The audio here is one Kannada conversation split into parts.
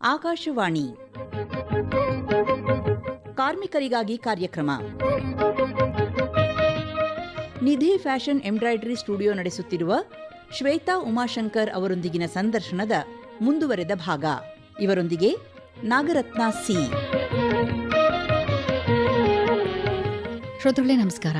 ಆಕಾಶವಾಣಿ. ಕಾರ್ಮಿಕರಿಗಾಗಿ ಕಾರ್ಯಕ್ರಮ. ನಿಧಿ ಫ್ಯಾಷನ್ ಎಂಬ್ರಾಯ್ಡರಿ ಸ್ಟುಡಿಯೋ ನಡೆಸುತ್ತಿರುವ ಶ್ವೇತಾ ಉಮಾಶಂಕರ್ ಅವರೊಂದಿಗಿನ ಸಂದರ್ಶನದ ಮುಂದುವರೆದ ಭಾಗ. ಇವರೊಂದಿಗೆ ನಾಗರತ್ನ ಸಿ. ಶ್ರೋತೃಗಳೇ, ನಮಸ್ಕಾರ.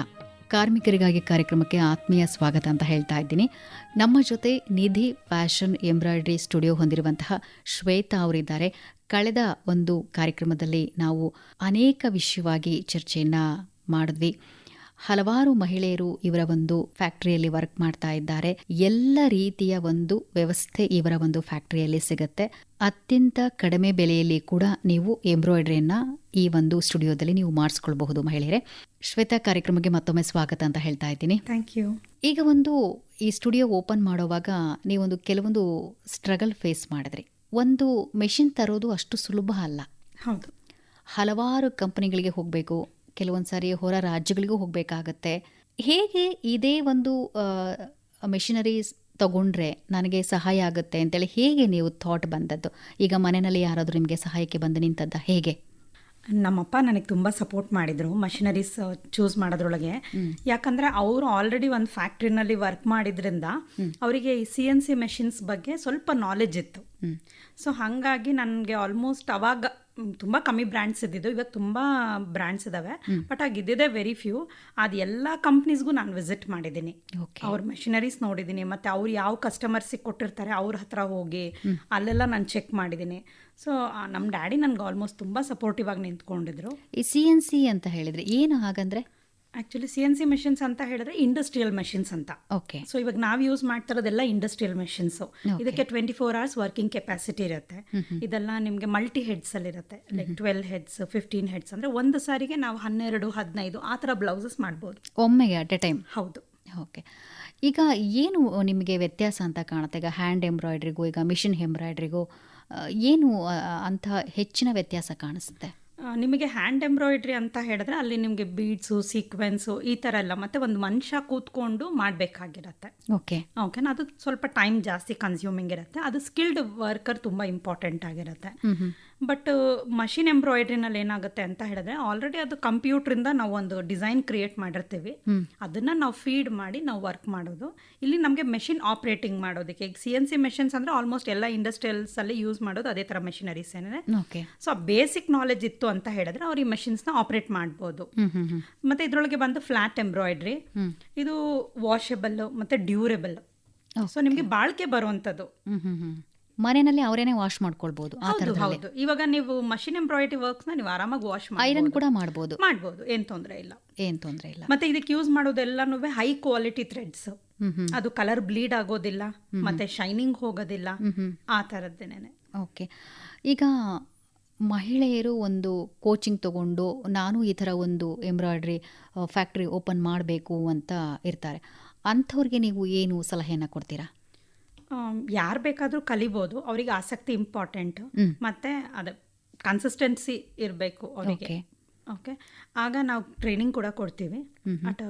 ಕಾರ್ಮಿಕರಿಗಾಗಿ ಕಾರ್ಯಕ್ರಮಕ್ಕೆ ಆತ್ಮೀಯ ಸ್ವಾಗತ ಅಂತ ಹೇಳ್ತಾ ಇದ್ದೀನಿ. ನಮ್ಮ ಜೊತೆ ನಿಧಿ ಫ್ಯಾಷನ್ ಎಂಬ್ರಾಯ್ಡ್ರಿ ಸ್ಟುಡಿಯೋ ಹೊಂದಿರುವಂತಹ ಶ್ವೇತಾ ಅವರಿದ್ದಾರೆ. ಕಳೆದ ಒಂದು ಕಾರ್ಯಕ್ರಮದಲ್ಲಿ ನಾವು ಅನೇಕ ವಿಷಯವಾಗಿ ಚರ್ಚೆಯನ್ನು ಮಾಡಿದ್ವಿ. ಹಲವಾರು ಮಹಿಳೆಯರು ಇವರ ಒಂದು ಫ್ಯಾಕ್ಟರಿಯಲ್ಲಿ ವರ್ಕ್ ಮಾಡ್ತಾ ಇದ್ದಾರೆ. ಎಲ್ಲ ರೀತಿಯ ಒಂದು ವ್ಯವಸ್ಥೆ ಇವರ ಒಂದು ಫ್ಯಾಕ್ಟರಿಯಲ್ಲಿ ಸಿಗುತ್ತೆ. ಅತ್ಯಂತ ಕಡಿಮೆ ಬೆಲೆಯಲ್ಲಿ ಕೂಡ ನೀವು ಎಂಬ್ರಾಯ್ಡ್ರಿಯನ್ನ ಈ ಒಂದು ಸ್ಟುಡಿಯೋದಲ್ಲಿ ನೀವು ಮಾಡಿಸ್ಕೊಳ್ಬಹುದು ಮಹಿಳೆಯರೇ. ಶ್ವೇತಾ ಕಾರ್ಯಕ್ರಮಕ್ಕೆ ಮತ್ತೊಮ್ಮೆ ಸ್ವಾಗತ ಅಂತ ಹೇಳ್ತಾ ಇದ್ದೀನಿ. ಥ್ಯಾಂಕ್ ಯು ಈಗ ಒಂದು ಈ ಸ್ಟುಡಿಯೋ ಓಪನ್ ಮಾಡುವಾಗ ನೀವೊಂದು ಕೆಲವೊಂದು ಸ್ಟ್ರಗಲ್ ಫೇಸ್ ಮಾಡಿದ್ರಿ. ಒಂದು ಮೆಷಿನ್ ತರೋದು ಅಷ್ಟು ಸುಲಭ ಅಲ್ಲ. ಹೌದು. ಹಲವಾರು ಕಂಪನಿಗಳಿಗೆ ಹೋಗಬೇಕು ಕೆಲವೊಂದು ಸಾರಿ ಹೊರ ರಾಜ್ಯಗಳಿಗೂ ಹೋಗಬೇಕಾಗತ್ತೆ. ಹೇಗೆ ಇದೇ ಒಂದು ಮೆಷಿನರೀಸ್ ತಗೊಂಡ್ರೆ ನನಗೆ ಸಹಾಯ ಆಗುತ್ತೆ ಅಂತೇಳಿ ಹೇಗೆ ನೀವು ಥಾಟ್ ಬಂದದ್ದು? ಈಗ ಮನೆಯಲ್ಲಿ ಯಾರಾದರೂ ನಿಮಗೆ ಸಹಾಯಕ್ಕೆ ಬಂದು ನಿಂತದ್ದ ಹೇಗೆ? ನಮ್ಮಪ್ಪ ನನಗೆ ತುಂಬ ಸಪೋರ್ಟ್ ಮಾಡಿದರು ಮಷಿನರೀಸ್ ಚೂಸ್ ಮಾಡೋದ್ರೊಳಗೆ. ಯಾಕಂದರೆ ಅವರು ಆಲ್ರೆಡಿ ಒಂದು ಫ್ಯಾಕ್ಟ್ರಿನಲ್ಲಿ ವರ್ಕ್ ಮಾಡಿದ್ರಿಂದ ಅವರಿಗೆ ಈ ಸಿ ಎನ್ ಸಿ ಮೆಷಿನ್ಸ್ ಬಗ್ಗೆ ಸ್ವಲ್ಪ ನಾಲೆಜ್ ಇತ್ತು. ಸೊ ಹಾಗಾಗಿ ನನಗೆ ಆಲ್ಮೋಸ್ಟ್ ಅವಾಗ ತುಂಬ ಕಮ್ಮಿ ಬ್ರ್ಯಾಂಡ್ಸ್ ಇದ್ದಿದ್ದು. ಇವಾಗ ತುಂಬ ಬ್ರ್ಯಾಂಡ್ಸ್ ಇದ್ದಾವೆ ಬಟ್ ಆಗ ಇದ್ದಿದ್ದೇ ವೆರಿ ಫ್ಯೂ ಅದು ಎಲ್ಲ ಕಂಪ್ನೀಸ್ಗೂ ನಾನು ವಿಸಿಟ್ ಮಾಡಿದ್ದೀನಿ. ಓಕೆ ಅವ್ರ ಮೆಷಿನರೀಸ್ ನೋಡಿದ್ದೀನಿ. ಮತ್ತೆ ಅವ್ರು ಯಾವ ಕಸ್ಟಮರ್ಸಿಗೆ ಕೊಟ್ಟಿರ್ತಾರೆ ಅವ್ರ ಹತ್ರ ಹೋಗಿ ಅಲ್ಲೆಲ್ಲ ನಾನು ಚೆಕ್ ಮಾಡಿದ್ದೀನಿ. ಸೊ ನಮ್ಮ ಡ್ಯಾಡಿ ನನಗೆ ಆಲ್ಮೋಸ್ಟ್ ತುಂಬ ಸಪೋರ್ಟಿವ್ ಆಗಿ ನಿಂತ್ಕೊಂಡಿದ್ರು. ಈ ಸಿ ಎನ್ ಸಿ ಅಂತ ಹೇಳಿದ್ರೆ ಏನು ಹಾಗಂದ್ರೆ? Actually C N C machines ಅಂತ ಹೇಳಿದ್ರೆ ಇಂಡಸ್ಟ್ರಿಯಲ್ ಮೆಷಿನ್ಸ್ ಅಂತ. ಓಕೆ ಸೊ ಇವಾಗ ನಾವು ಯೂಸ್ ಮಾಡ್ತಿರೋದೆಲ್ಲ ಇಂಡಸ್ಟ್ರಿಯಲ್ ಮೆಷಿನ್ಸು ಇದಕ್ಕೆ twenty four hours working capacity ಇರುತ್ತೆ ಇದೆಲ್ಲ ನಿಮಗೆ ಮಲ್ಟಿ ಹೆಡ್ಸ್ ಅಲ್ಲಿ ಇರುತ್ತೆ. Like twelve heads fifteen heads ಅಂದರೆ ಒಂದು ಸಾರಿಗೆ ನಾವು ಹನ್ನೆರಡು ಹದಿನೈದು ಆ ಥರ ಬ್ಲೌಸಸ್ ಮಾಡ್ಬೋದು. ಒಮ್ಮೆಗೆ ಅಟ್ ಎ ಟೈಮ್ ಹೌದು. ಓಕೆ ಈಗ ಏನು ನಿಮಗೆ ವ್ಯತ್ಯಾಸ ಅಂತ ಕಾಣುತ್ತೆ? ಈಗ ಹ್ಯಾಂಡ್ ಎಂಬ್ರಾಯ್ಡ್ರಿಗೂ ಈಗ ಮಿಷಿನ್ ಎಂಬ್ರಾಯ್ಡ್ರಿಗೂ ಏನು ಅಂತ ಅಂಥ ಹೆಚ್ಚಿನ ವ್ಯತ್ಯಾಸ ಕಾಣಿಸುತ್ತೆ? ನಿಮಗೆ ಹ್ಯಾಂಡ್ ಎಂಬ್ರಾಯ್ಡ್ರಿ ಅಂತ ಹೇಳಿದ್ರೆ ಅಲ್ಲಿ ನಿಮಗೆ ಬೀಡ್ಸು ಸೀಕ್ವೆನ್ಸು ಈ ಥರ ಎಲ್ಲ ಮತ್ತೆ ಒಂದು ಮನುಷ್ಯ ಕೂತ್ಕೊಂಡು ಮಾಡಬೇಕಾಗಿರತ್ತೆ. ಓಕೆ ಓಕೆನಾ ಅದು ಸ್ವಲ್ಪ ಟೈಮ್ ಜಾಸ್ತಿ ಕನ್ಸ್ಯೂಮಿಂಗ್ ಇರುತ್ತೆ. ಅದು ಸ್ಕಿಲ್ಡ್ ವರ್ಕರ್ ತುಂಬ ಇಂಪಾರ್ಟೆಂಟ್ ಆಗಿರುತ್ತೆ. ಬಟ್ ಮಷಿನ್ ಎಂಬ್ರಾಯ್ಡ್ರಿನಲ್ಲಿ ಏನಾಗುತ್ತೆ ಅಂತ ಹೇಳಿದ್ರೆ ಆಲ್ರೆಡಿ ಅದು ಕಂಪ್ಯೂಟ್ರಿಂದ ನಾವು ಒಂದು ಡಿಸೈನ್ ಕ್ರಿಯೇಟ್ ಮಾಡಿರ್ತೀವಿ. ಅದನ್ನು ನಾವು ಫೀಡ್ ಮಾಡಿ ನಾವು ವರ್ಕ್ ಮಾಡೋದು. ಇಲ್ಲಿ ನಮಗೆ ಮೆಷಿನ್ ಆಪ್ರೇಟಿಂಗ್ ಮಾಡೋದಕ್ಕೆ ಈಗ ಸಿ ಎನ್ ಸಿ ಮೆಷಿನ್ಸ್ ಅಂದರೆ ಆಲ್ಮೋಸ್ಟ್ ಎಲ್ಲ ಇಂಡಸ್ಟ್ರಿಯಲ್ಸಲ್ಲಿ ಯೂಸ್ ಮಾಡೋದು ಅದೇ ಥರ ಮೆಷಿನರೀಸ್ ಏನಿದೆ. ಓಕೆ ಸೊ ಬೇಸಿಕ್ ನಾಲೆಜ್ ಇತ್ತು ಅಂತ ಹೇಳಿದ್ರೆ ಅವ್ರು ಈ ಮೆಷಿನ್ಸ್ನ ಆಪ್ರೇಟ್ ಮಾಡ್ಬೋದು. ಮಾಡಬಹುದು ಮತ್ತೆ ಇದ್ರೊಳಗೆ ಬಂದು ಫ್ಲಾಟ್ ಎಂಬ್ರಾಯ್ಡ್ರಿ ಇದು ವಾಷೆಬಲ್ ಮತ್ತೆ ಡ್ಯೂರೆಬಲ್ ಸೊ ನಿಮಗೆ ಬಾಳಿಕೆ ಬರುವಂಥದ್ದು. ಮನೆಯಲ್ಲಿ ಅವರೇನೆ ವಾಶ್ ಮಾಡ್ಕೊಳ್ಬಹುದು ಆ ಇವಾಗ ನೀವು ಮಷಿನ್ ಎಂಬ್ರಾಯ್ಡರಿ ವರ್ಕ್ಸ್ನ ನೀವು ಆರಾಮಾಗಿ ವಾಶ್ ಐರನ್ ಕೂಡ ಮಾಡಬಹುದು ಮಾಡಬಹುದು ಏನ್ ತೊಂದರೆ ಇಲ್ಲ. ಏನ್ ತೊಂದರೆ ಇಲ್ಲ. ಮತ್ತೆ ಇದಕ್ಕೆ ಯೂಸ್ ಮಾಡೋದೆಲ್ಲನೂ ಹೈ ಕ್ವಾಲಿಟಿ ಥ್ರೆಡ್ಸ್ ಅದು ಕಲರ್ ಬ್ಲೀಡ್ ಆಗೋದಿಲ್ಲ ಮತ್ತೆ ಶೈನಿಂಗ್ ಹೋಗೋದಿಲ್ಲ. ಆ ತರದ್ದೇನೆ ಓಕೆ ಈಗ ಮಹಿಳೆಯರು ಒಂದು ಕೋಚಿಂಗ್ ತಗೊಂಡು ನಾನು ಈ ಥರ ಒಂದು ಎಂಬ್ರಾಯ್ಡ್ರಿ ಫ್ಯಾಕ್ಟ್ರಿ ಓಪನ್ ಮಾಡಬೇಕು ಅಂತ ಇರ್ತಾರೆ. ಅಂಥವ್ರಿಗೆ ನೀವು ಏನು ಸಲಹೆಯನ್ನು ಕೊಡ್ತೀರಾ? ಯಾರು ಬೇಕಾದರೂ ಕಲಿಬೋದು. ಅವರಿಗೆ ಆಸಕ್ತಿ ಇಂಪಾರ್ಟೆಂಟ್ ಮತ್ತು ಅದೇ ಕನ್ಸಿಸ್ಟೆನ್ಸಿ ಇರಬೇಕು ಅವರಿಗೆ. ಓಕೆ ಓಕೆ ಆಗ ನಾವು ಟ್ರೈನಿಂಗ್ ಕೂಡ ಕೊಡ್ತೀವಿ. ಅಟ್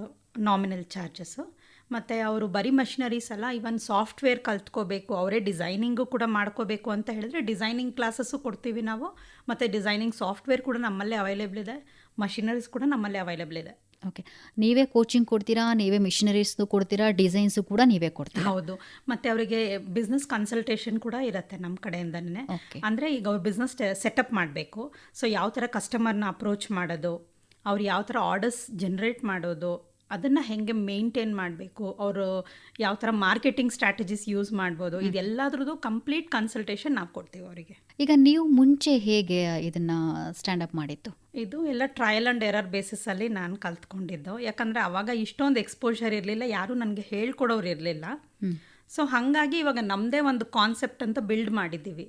ನಾಮಿನಲ್ ಚಾರ್ಜಸ್ಸು ಮತ್ತು ಅವರು ಬರೀ ಮಷಿನರೀಸ್ ಅಲ್ಲ ಇವನ್ ಸಾಫ್ಟ್ವೇರ್ ಕಲ್ತ್ಕೋಬೇಕು ಅವರೇ ಡಿಸೈನಿಂಗು ಕೂಡ ಮಾಡ್ಕೋಬೇಕು ಅಂತ ಹೇಳಿದ್ರೆ ಡಿಸೈನಿಂಗ್ ಕ್ಲಾಸಸ್ಸು ಕೊಡ್ತೀವಿ ನಾವು. ಮತ್ತು ಡಿಸೈನಿಂಗ್ ಸಾಫ್ಟ್ವೇರ್ ಕೂಡ ನಮ್ಮಲ್ಲೇ ಅವೈಲೇಬಲ್ ಇದೆ. ಮಷಿನರೀಸ್ ಕೂಡ ನಮ್ಮಲ್ಲೇ ಅವೈಲೇಬಲ್ ಇದೆ. ಓಕೆ ನೀವೇ ಕೋಚಿಂಗ್ ಕೊಡ್ತೀರಾ? ನೀವೇ ಮಿಷನರೀಸ್ದು ಕೊಡ್ತೀರಾ? ಡಿಸೈನ್ಸು ಕೂಡ ನೀವೇ ಕೊಡ್ತೀರಾ? ಹೌದು. ಮತ್ತೆ ಅವರಿಗೆ ಬಿಸ್ನೆಸ್ ಕನ್ಸಲ್ಟೇಷನ್ ಕೂಡ ಇರುತ್ತೆ ನಮ್ಮ ಕಡೆಯಿಂದನೇ. ಅಂದರೆ ಈಗ ಅವ್ರು ಬಿಸ್ನೆಸ್ ಸೆಟಪ್ ಮಾಡಬೇಕು. ಸೊ ಯಾವ ಥರ ಕಸ್ಟಮರ್ನ ಅಪ್ರೋಚ್ ಮಾಡೋದು? ಅವ್ರು ಯಾವ ಥರ ಆರ್ಡರ್ಸ್ ಜನ್ರೇಟ್ ಮಾಡೋದು? ಅದನ್ನು ಹೆಂಗೆ ಮೇಂಟೈನ್ ಮಾಡಬೇಕು ಅವರು ಯಾವ ಥರ ಮಾರ್ಕೆಟಿಂಗ್ ಸ್ಟ್ರಾಟಜೀಸ್ ಯೂಸ್ ಮಾಡ್ಬೋದು ಇದೆಲ್ಲದ್ರದ್ದು ಕಂಪ್ಲೀಟ್ ಕನ್ಸಲ್ಟೇಷನ್ ನಾವು ಕೊಡ್ತೀವಿ ಅವರಿಗೆ. ಈಗ ನೀವು ಮುಂಚೆ ಹೇಗೆ ಇದನ್ನ ಸ್ಟ್ಯಾಂಡ್ ಅಪ್ ಮಾಡಿತ್ತು ಇದು ಎಲ್ಲ ಟ್ರಯಲ್ ಆ್ಯಂಡ್ ಎರರ್ ಬೇಸಿಸಲ್ಲಿ ನಾನು ಕಲ್ತ್ಕೊಂಡಿದ್ದು. ಯಾಕಂದರೆ ಅವಾಗ ಇಷ್ಟೊಂದು ಎಕ್ಸ್ಪೋಜರ್ ಇರಲಿಲ್ಲ ಯಾರೂ ನನಗೆ ಹೇಳ್ಕೊಡೋರು ಇರಲಿಲ್ಲ. ಸೊ ಹಾಗಾಗಿ ಇವಾಗ ನಮ್ಮದೇ ಒಂದು ಕಾನ್ಸೆಪ್ಟ್ ಅಂತ ಬಿಲ್ಡ್ ಮಾಡಿದ್ದೀವಿ.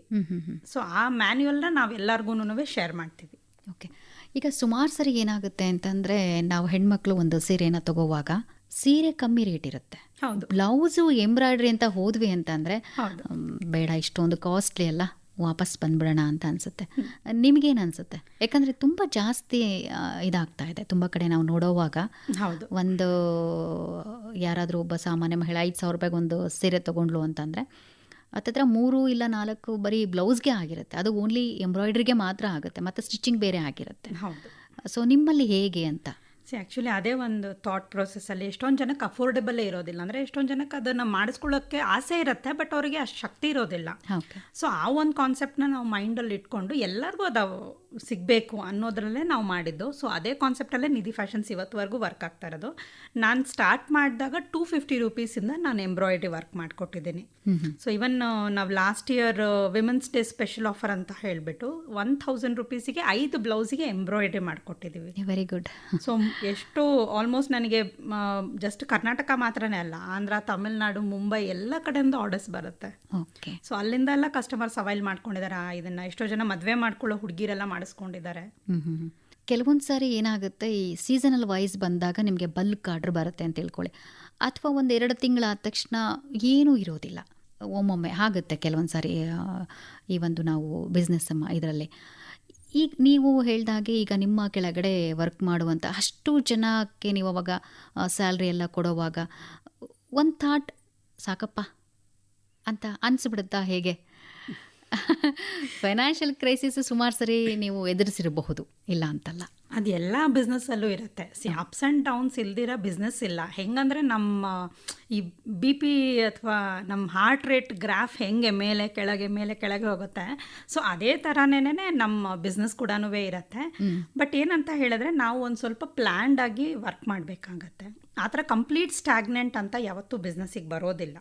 ಸೊ ಆ ಮ್ಯಾನ್ಯುಯಲ್ನ ನಾವು ಎಲ್ಲರಿಗೂ ಶೇರ್ ಮಾಡ್ತೀವಿ. ಓಕೆ ಈಗ ಸುಮಾರು ಸರಿ ಏನಾಗುತ್ತೆ ಅಂತಂದ್ರೆ ನಾವು ಹೆಣ್ಮಕ್ಳು ಒಂದು ಸೀರೆನ ತಗೋವಾಗ ಸೀರೆ ಕಮ್ಮಿ ರೇಟ್ ಇರುತ್ತೆ. ಹೌದು. ಬ್ಲೌಸು ಎಂಬ್ರಾಯ್ಡ್ರಿ ಅಂತ ಹೋದ್ವಿ ಅಂತಂದ್ರೆ ಬೇಡ ಇಷ್ಟೊಂದು ಕಾಸ್ಟ್ಲಿ ಅಲ್ಲ ವಾಪಸ್ ಬಂದ್ಬಿಡೋಣ ಅಂತ ಅನ್ಸುತ್ತೆ. ನಿಮಗೇನು ಅನ್ಸುತ್ತೆ? ಯಾಕಂದ್ರೆ ತುಂಬಾ ಜಾಸ್ತಿ ಇದಾಗ್ತಾ ಇದೆ. ತುಂಬಾ ಕಡೆ ನಾವು ನೋಡೋವಾಗ ಹೌದು. ಒಂದು ಯಾರಾದರೂ ಒಬ್ಬ ಸಾಮಾನ್ಯ ಮಹಿಳೆ ಐದು ಸಾವಿರ ರೂಪಾಯಿಗೆ ಒಂದು ಸೀರೆ ತಗೊಂಡ್ಲು ಅಂತಂದ್ರೆ ಹತ್ತತ್ರ ಮೂರು ಇಲ್ಲ ನಾಲ್ಕು ಬರೀ ಬ್ಲೌಸ್ಗೆ ಆಗಿರುತ್ತೆ. ಅದು ಓನ್ಲಿ ಎಂಬ್ರಾಯ್ಡ್ರಿಗೆ ಮಾತ್ರ ಆಗುತ್ತೆ. ಮತ್ತು ಸ್ಟಿಚಿಂಗ್ ಬೇರೆ ಆಗಿರುತ್ತೆ. ಹೌದು. ಸೊ ನಿಮ್ಮಲ್ಲಿ ಹೇಗೆ ಅಂತ? ಸಿ ಆ್ಯಕ್ಚುಲಿ ಅದೇ ಒಂದು ಥಾಟ್ ಪ್ರೊಸೆಸ್ಸಲ್ಲಿ ಎಷ್ಟೊಂದು ಜನಕ್ಕೆ ಅಫೋರ್ಡೆಬಲ್ಲೇ ಇರೋದಿಲ್ಲ. ಅಂದರೆ ಎಷ್ಟೊಂದು ಜನಕ್ಕೆ ಅದನ್ನು ಮಾಡಿಸ್ಕೊಳ್ಳೋಕ್ಕೆ ಆಸೆ ಇರುತ್ತೆ ಬಟ್ ಅವರಿಗೆ ಅಷ್ಟು ಶಕ್ತಿ ಇರೋದಿಲ್ಲ. ಸೊ ಆ ಒಂದು ಕಾನ್ಸೆಪ್ಟ್ನ ನಾವು ಮೈಂಡಲ್ಲಿ ಇಟ್ಕೊಂಡು ಎಲ್ಲರಿಗೂ ಅದು ಸಿಗಬೇಕು ಅನ್ನೋದ್ರಲ್ಲೇ ನಾವು ಮಾಡಿದ್ದು. ಸೊ ಅದೇ ಕಾನ್ಸೆಪ್ಟಲ್ಲೇ ನಿಧಿ ಫ್ಯಾಷನ್ಸ್ ಇವತ್ತುವರೆಗೂ ವರ್ಕ್ ಆಗ್ತಾ ಇರೋದು. ನಾನು ಸ್ಟಾರ್ಟ್ ಮಾಡಿದಾಗ ಟೂ ಫಿಫ್ಟಿ ರುಪೀಸಿಂದ ನಾನು ಎಂಬ್ರಾಯ್ಡ್ರಿ ವರ್ಕ್ ಮಾಡಿಕೊಟ್ಟಿದ್ದೀನಿ. ಸೊ ಇವನ್ ನಾವು last year women's day special offer ಅಂತ ಹೇಳಿಬಿಟ್ಟು ಒನ್ ಥೌಸಂಡ್ ರುಪೀಸಿಗೆ ಐದು ಬ್ಲೌಸಿಗೆ ಎಂಬ್ರಾಯ್ಡ್ರಿ ಮಾಡಿಕೊಟ್ಟಿದ್ದೀವಿ ವೆರಿ ಗುಡ್ ಸೊ ಎಷ್ಟು ಆಲ್ಮೋಸ್ಟ್ ನನಗೆ ಜಸ್ಟ್ ಕರ್ನಾಟಕ ಮಾತ್ರನೇ ಅಲ್ಲ ಆಂಧ್ರ ತಮಿಳ್ನಾಡು ಮುಂಬೈ ಎಲ್ಲ ಕಡೆಯಿಂದ ಆರ್ಡರ್ಸ್ ಬರುತ್ತೆ. ಓಕೆ ಸೊ ಅಲ್ಲಿಂದ ಎಲ್ಲ ಕಸ್ಟಮರ್ಸ್ ಅವೈಲ್ ಮಾಡ್ಕೊಂಡಿದ್ದಾರೆ. ಇದನ್ನು ಇದನ್ನ ಎಷ್ಟೋ ಜನ ಮದುವೆ ಮಾಡ್ಕೊಳ್ಳೋ ಹುಡುಗಿರೆಲ್ಲ ಮಾಡಿಸ್ಕೊಂಡಿದ್ದಾರೆ. ಕೆಲವೊಂದು ಸಾರಿ ಏನಾಗುತ್ತೆ ಈ ಸೀಸನಲ್ ವೈಸ್ ಬಂದಾಗ ನಿಮಗೆ ಬಲ್ಕ್ ಆರ್ಡ್ರ್ ಬರುತ್ತೆ ಅಂತ ತಿಳ್ಕೊಳ್ಳಿ. ಅಥವಾ ಒಂದು ಎರಡು ತಿಂಗಳಾದ ತಕ್ಷಣ ಏನೂ ಇರೋದಿಲ್ಲ. ಒಮ್ಮೊಮ್ಮೆ ಆಗುತ್ತೆ ಕೆಲವೊಂದು ಸಾರಿ ಈ ಒಂದು ನಾವು ಬಿಸ್ನೆಸ್ ಇದರಲ್ಲಿ. ಈಗ ನೀವು ಹೇಳ್ದಾಗೆ ಈಗ ನಿಮ್ಮ ಕೆಳಗಡೆ ವರ್ಕ್ ಮಾಡುವಂಥ ಅಷ್ಟು ಜನಕ್ಕೆ ನೀವು ಅವಾಗ ಸ್ಯಾಲ್ರಿ ಎಲ್ಲ ಕೊಡೋವಾಗ ಒಂದು ಥಾಟ್ ಸಾಕಪ್ಪ ಅಂತ ಅನಿಸ್ಬಿಡುತ್ತಾ ಹೇಗೆ? ಫೈನಾನ್ಷಿಯಲ್ ಕ್ರೈಸಿಸ್ ಸುಮಾರು ಸರಿ ನೀವು ಎದುರಿಸಿರಬಹುದು ಇಲ್ಲ ಅಂತಲ್ಲ. ಅದು ಎಲ್ಲ ಬಿಸ್ನೆಸ್ಸಲ್ಲೂ ಇರುತ್ತೆ. ಸಿ ಅಪ್ಸ್ ಆ್ಯಂಡ್ ಡೌನ್ಸ್ ಇಲ್ದಿರೋ ಬಿಸ್ನೆಸ್ ಇಲ್ಲ. ಹೆಂಗಂದರೆ ನಮ್ಮ ಈ ಬಿ ಪಿ ಅಥವಾ ನಮ್ಮ ಹಾರ್ಟ್ ರೇಟ್ ಗ್ರಾಫ್ ಹೆಂಗೆ ಮೇಲೆ ಕೆಳಗೆ ಮೇಲೆ ಕೆಳಗೆ ಹೋಗುತ್ತೆ. ಸೊ ಅದೇ ಥರನೇ ನಮ್ಮ ಬಿಸ್ನೆಸ್ ಕೂಡ ಇರುತ್ತೆ. ಬಟ್ ಏನಂತ ಹೇಳಿದ್ರೆ ನಾವು ಒಂದು ಸ್ವಲ್ಪ ಪ್ಲ್ಯಾಂಡ್ ಆಗಿ ವರ್ಕ್ ಮಾಡಬೇಕಾಗತ್ತೆ. ಆ ಥರ ಕಂಪ್ಲೀಟ್ ಸ್ಟ್ಯಾಗ್ನೆಂಟ್ ಅಂತ ಯಾವತ್ತೂ ಬಿಸ್ನೆಸ್ಸಿಗೆ ಬರೋದಿಲ್ಲ.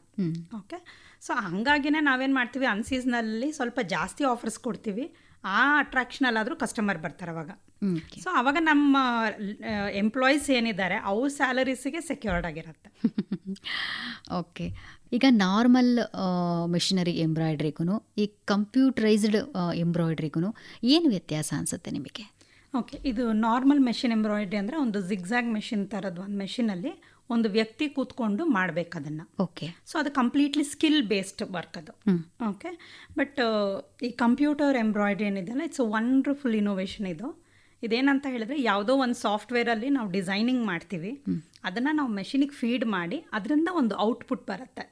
ಓಕೆ ಸೊ ಹಾಗಾಗಿನೇ ನಾವೇನು ಮಾಡ್ತೀವಿ? ಅನ್ಸೀಸ್ನಲ್ಲಿ ಸ್ವಲ್ಪ ಜಾಸ್ತಿ ಆಫರ್ಸ್ ಕೊಡ್ತೀವಿ. ಆ ಅಟ್ರಾಕ್ಷನಲ್ಲಾದರೂ ಕಸ್ಟಮರ್ ಬರ್ತಾರೆ ಅವಾಗ. ಸೊ ಅವಾಗ ನಮ್ಮ ಎಂಪ್ಲಾಯೀಸ್ ಏನಿದ್ದಾರೆ ಅವ್ರ ಸ್ಯಾಲರೀಸಿಗೆ ಸೆಕ್ಯೂರ್ಡ್ ಆಗಿರುತ್ತೆ. ಓಕೆ ಈಗ ನಾರ್ಮಲ್ ಮೆಷಿನರಿ ಎಂಬ್ರಾಯ್ಡ್ರಿಗೂ ಈ ಕಂಪ್ಯೂಟರೈಸ್ಡ್ ಎಂಬ್ರಾಯ್ಡ್ರಿಗೂ ಏನು ವ್ಯತ್ಯಾಸ ಅನಿಸುತ್ತೆ ನಿಮಗೆ? ಓಕೆ ಇದು ನಾರ್ಮಲ್ ಮೆಷಿನ್ ಎಂಬ್ರಾಯ್ಡ್ರಿ ಅಂದರೆ ಒಂದು ಜಿಗ್ಜಾಗ್ ಮೆಷಿನ್ ಥರದ್ದು ಒಂದು ಮೆಷಿನಲ್ಲಿ ಒಂದು ವ್ಯಕ್ತಿ ಕೂತ್ಕೊಂಡು ಮಾಡ್ಬೇಕು ಅದನ್ನ. ಓಕೆ ಸೊ ಅದು ಕಂಪ್ಲೀಟ್ಲಿ ಸ್ಕಿಲ್ ಬೇಸ್ಡ್ ವರ್ಕ್ ಅದು ಓಕೆ ಬಟ್ ಈ ಕಂಪ್ಯೂಟರ್ ಎಂಬ್ರಾಯ್ಡ್ರಿ ಏನಿದೆಯಲ್ಲ ಇಟ್ಸ್ ವಂಡರ್ಫುಲ್ ಇನೋವೇಷನ್ ಇದು. ಇದೇನಂತ ಹೇಳಿದ್ರೆ ಯಾವುದೋ ಒಂದು ಸಾಫ್ಟ್ವೇರ್ ಅಲ್ಲಿ ನಾವು ಡಿಸೈನಿಂಗ್ ಮಾಡ್ತೀವಿ. ಅದನ್ನ ನಾವು ಮೆಷಿನಿಗೆ ಫೀಡ್ ಮಾಡಿ ಅದರಿಂದ ಒಂದು ಔಟ್ಪುಟ್ ಬರುತ್ತೆ.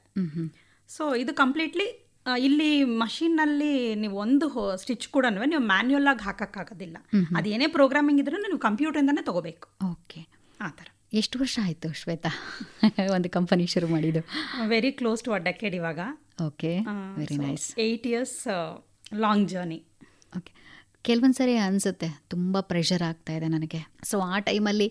ಸೊ ಇದು ಕಂಪ್ಲೀಟ್ಲಿ ಇಲ್ಲಿ ಮಷೀನಲ್ಲಿ ನೀವು ಒಂದು ಸ್ಟಿಚ್ ಕೂಡ ನೀವು ಮ್ಯಾನ್ಯುಯಲ್ ಆಗಿ ಹಾಕೋಕ್ಕಾಗೋದಿಲ್ಲ. ಅದೇನೇ ಪ್ರೋಗ್ರಾಮಿಂಗ್ ಇದ್ರೂ ನೀವು ಕಂಪ್ಯೂಟರ್ ಇಂದಾನೆ ತಗೋಬೇಕು. ಓಕೆ ಆ ಥರ. ಎಷ್ಟು ವರ್ಷ ಆಯಿತು ಶ್ವೇತಾ? ಒಂದು ಕಂಪನಿ ಶುರು ಮಾಡಿದ್ದು. Very close to a decade ಇವಾಗ. Okay very nice eight years long journey okay ಕೆಲವೊಂದು ಸರಿ ಅನಿಸುತ್ತೆ ತುಂಬ ಪ್ರೆಷರ್ ಆಗ್ತಾ ಇದೆ ನನಗೆ. ಸೊ ಆ ಟೈಮಲ್ಲಿ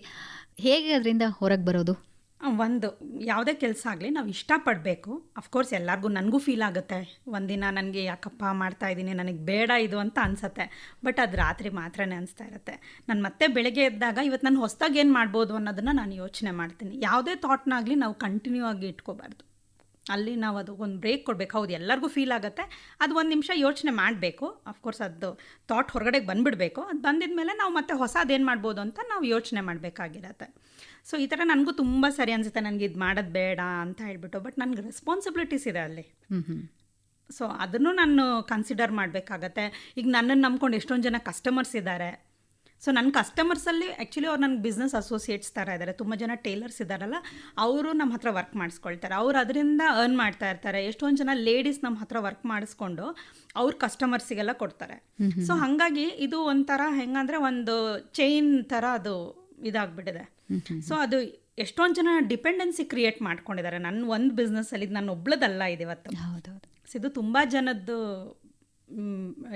ಹೇಗೆ ಅದರಿಂದ ಹೊರಗೆ ಬರೋದು? ಒಂದು, ಯಾವುದೇ ಕೆಲಸ ಆಗಲಿ ನಾವು ಇಷ್ಟಪಡಬೇಕು. ಅಫ್ಕೋರ್ಸ್ ಎಲ್ಲರಿಗೂ ನನಗೂ ಫೀಲ್ ಆಗುತ್ತೆ. ಒಂದಿನ ನನಗೆ ಯಾಕಪ್ಪ ಮಾಡ್ತಾ ಇದ್ದೀನಿ ನನಗೆ ಬೇಡ ಇದು ಅಂತ ಅನಿಸತ್ತೆ. ಬಟ್ ಅದು ರಾತ್ರಿ ಮಾತ್ರ ಅನಿಸ್ತಾ ಇರುತ್ತೆ. ನಾನು ಮತ್ತೆ ಬೆಳಗ್ಗೆ ಎದ್ದಾಗ ಇವತ್ತು ನಾನು ಹೊಸದಾಗಿ ಏನು ಮಾಡ್ಬೋದು ಅನ್ನೋದನ್ನು ನಾನು ಯೋಚನೆ ಮಾಡ್ತೀನಿ. ಯಾವುದೇ ಥಾಟ್ನಾಗಲಿ ನಾವು ಕಂಟಿನ್ಯೂ ಆಗಿ ಇಟ್ಕೋಬಾರ್ದು. ಅಲ್ಲಿ ನಾವು ಅದು ಒಂದು ಬ್ರೇಕ್ ಕೊಡಬೇಕು. ಹೌದು, ಎಲ್ಲರಿಗೂ ಫೀಲ್ ಆಗುತ್ತೆ. ಅದು ಒಂದು ನಿಮಿಷ ಯೋಚನೆ ಮಾಡಬೇಕು. ಅಫ್ಕೋರ್ಸ್ ಅದು ಥಾಟ್ ಹೊರಗಡೆ ಬಂದುಬಿಡಬೇಕು. ಅದು ಬಂದಿದ ಮೇಲೆ ನಾವು ಮತ್ತೆ ಹೊಸದೇನು ಮಾಡ್ಬೋದು ಅಂತ ನಾವು ಯೋಚನೆ ಮಾಡಬೇಕಾಗಿರತ್ತೆ. ಸೊ ಈ ಥರ ನನಗೂ ತುಂಬ ಸರಿ ಅನಿಸುತ್ತೆ ನನಗೆ ಇದು ಮಾಡೋದು ಬೇಡ ಅಂತ ಹೇಳ್ಬಿಟ್ಟು ಬಟ್ ನನಗೆ ರೆಸ್ಪಾನ್ಸಿಬಿಲಿಟೀಸ್ ಇದೆ ಅಲ್ಲಿ. ಸೊ ಅದನ್ನು ನಾನು ಕನ್ಸಿಡರ್ ಮಾಡಬೇಕಾಗತ್ತೆ. ಈಗ ನನ್ನನ್ನು ನಂಬ್ಕೊಂಡು ಎಷ್ಟೊಂದು ಜನ ಕಸ್ಟಮರ್ಸ್ ಇದ್ದಾರೆ ಸೊ ನನ್ನ ಕಸ್ಟಮರ್ಸಲ್ಲಿ ಆ್ಯಕ್ಚುಲಿ ಅವ್ರು ನನಗೆ ಬಿಸ್ನೆಸ್ ಅಸೋಸಿಯೇಟ್ಸ್ ಥರ ಇದ್ದಾರೆ ತುಂಬ ಜನ ಟೇಲರ್ಸ್ ಇದ್ದಾರಲ್ಲ ಅವರು ನಮ್ಮ ಹತ್ರ ವರ್ಕ್ ಮಾಡಿಸ್ಕೊಳ್ತಾರೆ. ಅವ್ರು ಅದರಿಂದ ಅರ್ನ್ ಮಾಡ್ತಾ ಇರ್ತಾರೆ. ಎಷ್ಟೊಂದು ಜನ ಲೇಡೀಸ್ ನಮ್ಮ ಹತ್ರ ವರ್ಕ್ ಮಾಡಿಸ್ಕೊಂಡು ಅವ್ರ ಕಸ್ಟಮರ್ಸಿಗೆಲ್ಲ ಕೊಡ್ತಾರೆ. ಸೊ ಹಾಗಾಗಿ ಇದು ಒಂಥರ ಹೆಂಗಂದರೆ ಒಂದು ಚೈನ್ ಥರ ಅದು ಇದಾಗ್ಬಿಟ್ಟಿದೆ. ಸೊ ಅದು ಎಷ್ಟೊಂದು ಜನ ಡಿಪೆಂಡೆನ್ಸಿ ಕ್ರಿಯೇಟ್ ಮಾಡ್ಕೊಂಡಿದ್ದಾರೆ. ನನ್ನ ಒಂದು ಬಿಸ್ನೆಸ್ಸಲ್ಲಿ ಅಲ್ಲಿ ನಾನು ಒಬ್ಳದಲ್ಲ ಇದೆ ಇವತ್ತು ಹೌದೌದು. ಸೊ ಇದು ತುಂಬ ಜನದ್ದು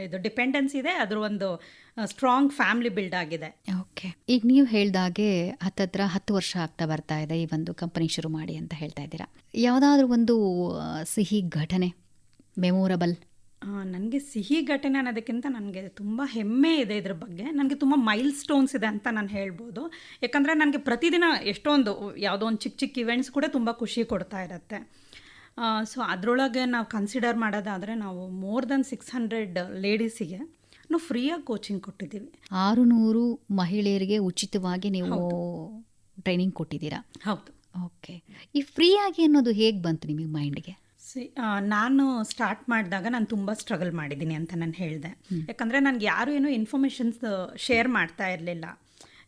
ಇದು ಡಿಪೆಂಡೆನ್ಸ್ ಇದೆ. ಅದ್ರ ಒಂದು ಸ್ಟ್ರಾಂಗ್ ಫ್ಯಾಮಿಲಿ ಬಿಲ್ಡ್ ಆಗಿದೆ. ಓಕೆ. ಈಗ ನೀವು ಹೇಳ್ದಾಗೆ ಹತ್ತತ್ರ ಹತ್ತು ವರ್ಷ ಆಗ್ತಾ ಬರ್ತಾ ಇದೆ ಈ ಒಂದು ಕಂಪನಿ ಶುರು ಮಾಡಿ ಅಂತ ಹೇಳ್ತಾ ಇದ್ದೀರಾ. ಯಾವುದಾದ್ರೂ ಒಂದು ಸಿಹಿ ಘಟನೆ ಮೆಮೊರಬಲ್ ನನಗೆ ಸಿಹಿ ಘಟನೆ ಅನ್ನೋದಕ್ಕಿಂತ ನನಗೆ ತುಂಬ ಹೆಮ್ಮೆ ಇದೆ ಇದ್ರ ಬಗ್ಗೆ. ನನಗೆ ತುಂಬ ಮೈಲ್ ಸ್ಟೋನ್ಸ್ ಇದೆ ಅಂತ ನಾನು ಹೇಳ್ಬೋದು. ಯಾಕಂದರೆ ನನಗೆ ಪ್ರತಿದಿನ ಎಷ್ಟೊಂದು ಯಾವುದೋ ಒಂದು ಚಿಕ್ಕ ಚಿಕ್ಕ ಇವೆಂಟ್ಸ್ ಕೂಡ ತುಂಬ ಖುಷಿ ಕೊಡ್ತಾ ಇರುತ್ತೆ. ಸೊ ಅದರೊಳಗೆ ನಾವು ಕನ್ಸಿಡರ್ ಮಾಡೋದಾದರೆ ನಾವು ಮೋರ್ ದೆನ್ ಸಿಕ್ಸ್ ಹಂಡ್ರೆಡ್ ಲೇಡೀಸಿಗೆ ನಾವು ಫ್ರೀಯಾಗಿ ಕೋಚಿಂಗ್ ಕೊಟ್ಟಿದ್ದೀವಿ. ಆರು ನೂರು ಮಹಿಳೆಯರಿಗೆ ಉಚಿತವಾಗಿ ನೀವು ಟ್ರೈನಿಂಗ್ ಕೊಟ್ಟಿದ್ದೀರಾ? ಹೌದು. ಓಕೆ ಈ ಫ್ರೀಯಾಗಿ ಅನ್ನೋದು ಹೇಗೆ ಬಂತು ನಿಮಗೆ ಮೈಂಡ್ಗೆ ಸಿ ನಾನು ಸ್ಟಾರ್ಟ್ ಮಾಡಿದಾಗ ನಾನು ತುಂಬ ಸ್ಟ್ರಗಲ್ ಮಾಡಿದ್ದೀನಿ ಅಂತ ನಾನು ಹೇಳಿದೆ. ಯಾಕಂದರೆ ನನಗೆ ಯಾರು ಏನೂ ಇನ್ಫಾರ್ಮೇಷನ್ಸ್ ಶೇರ್ ಮಾಡ್ತಾ ಇರಲಿಲ್ಲ.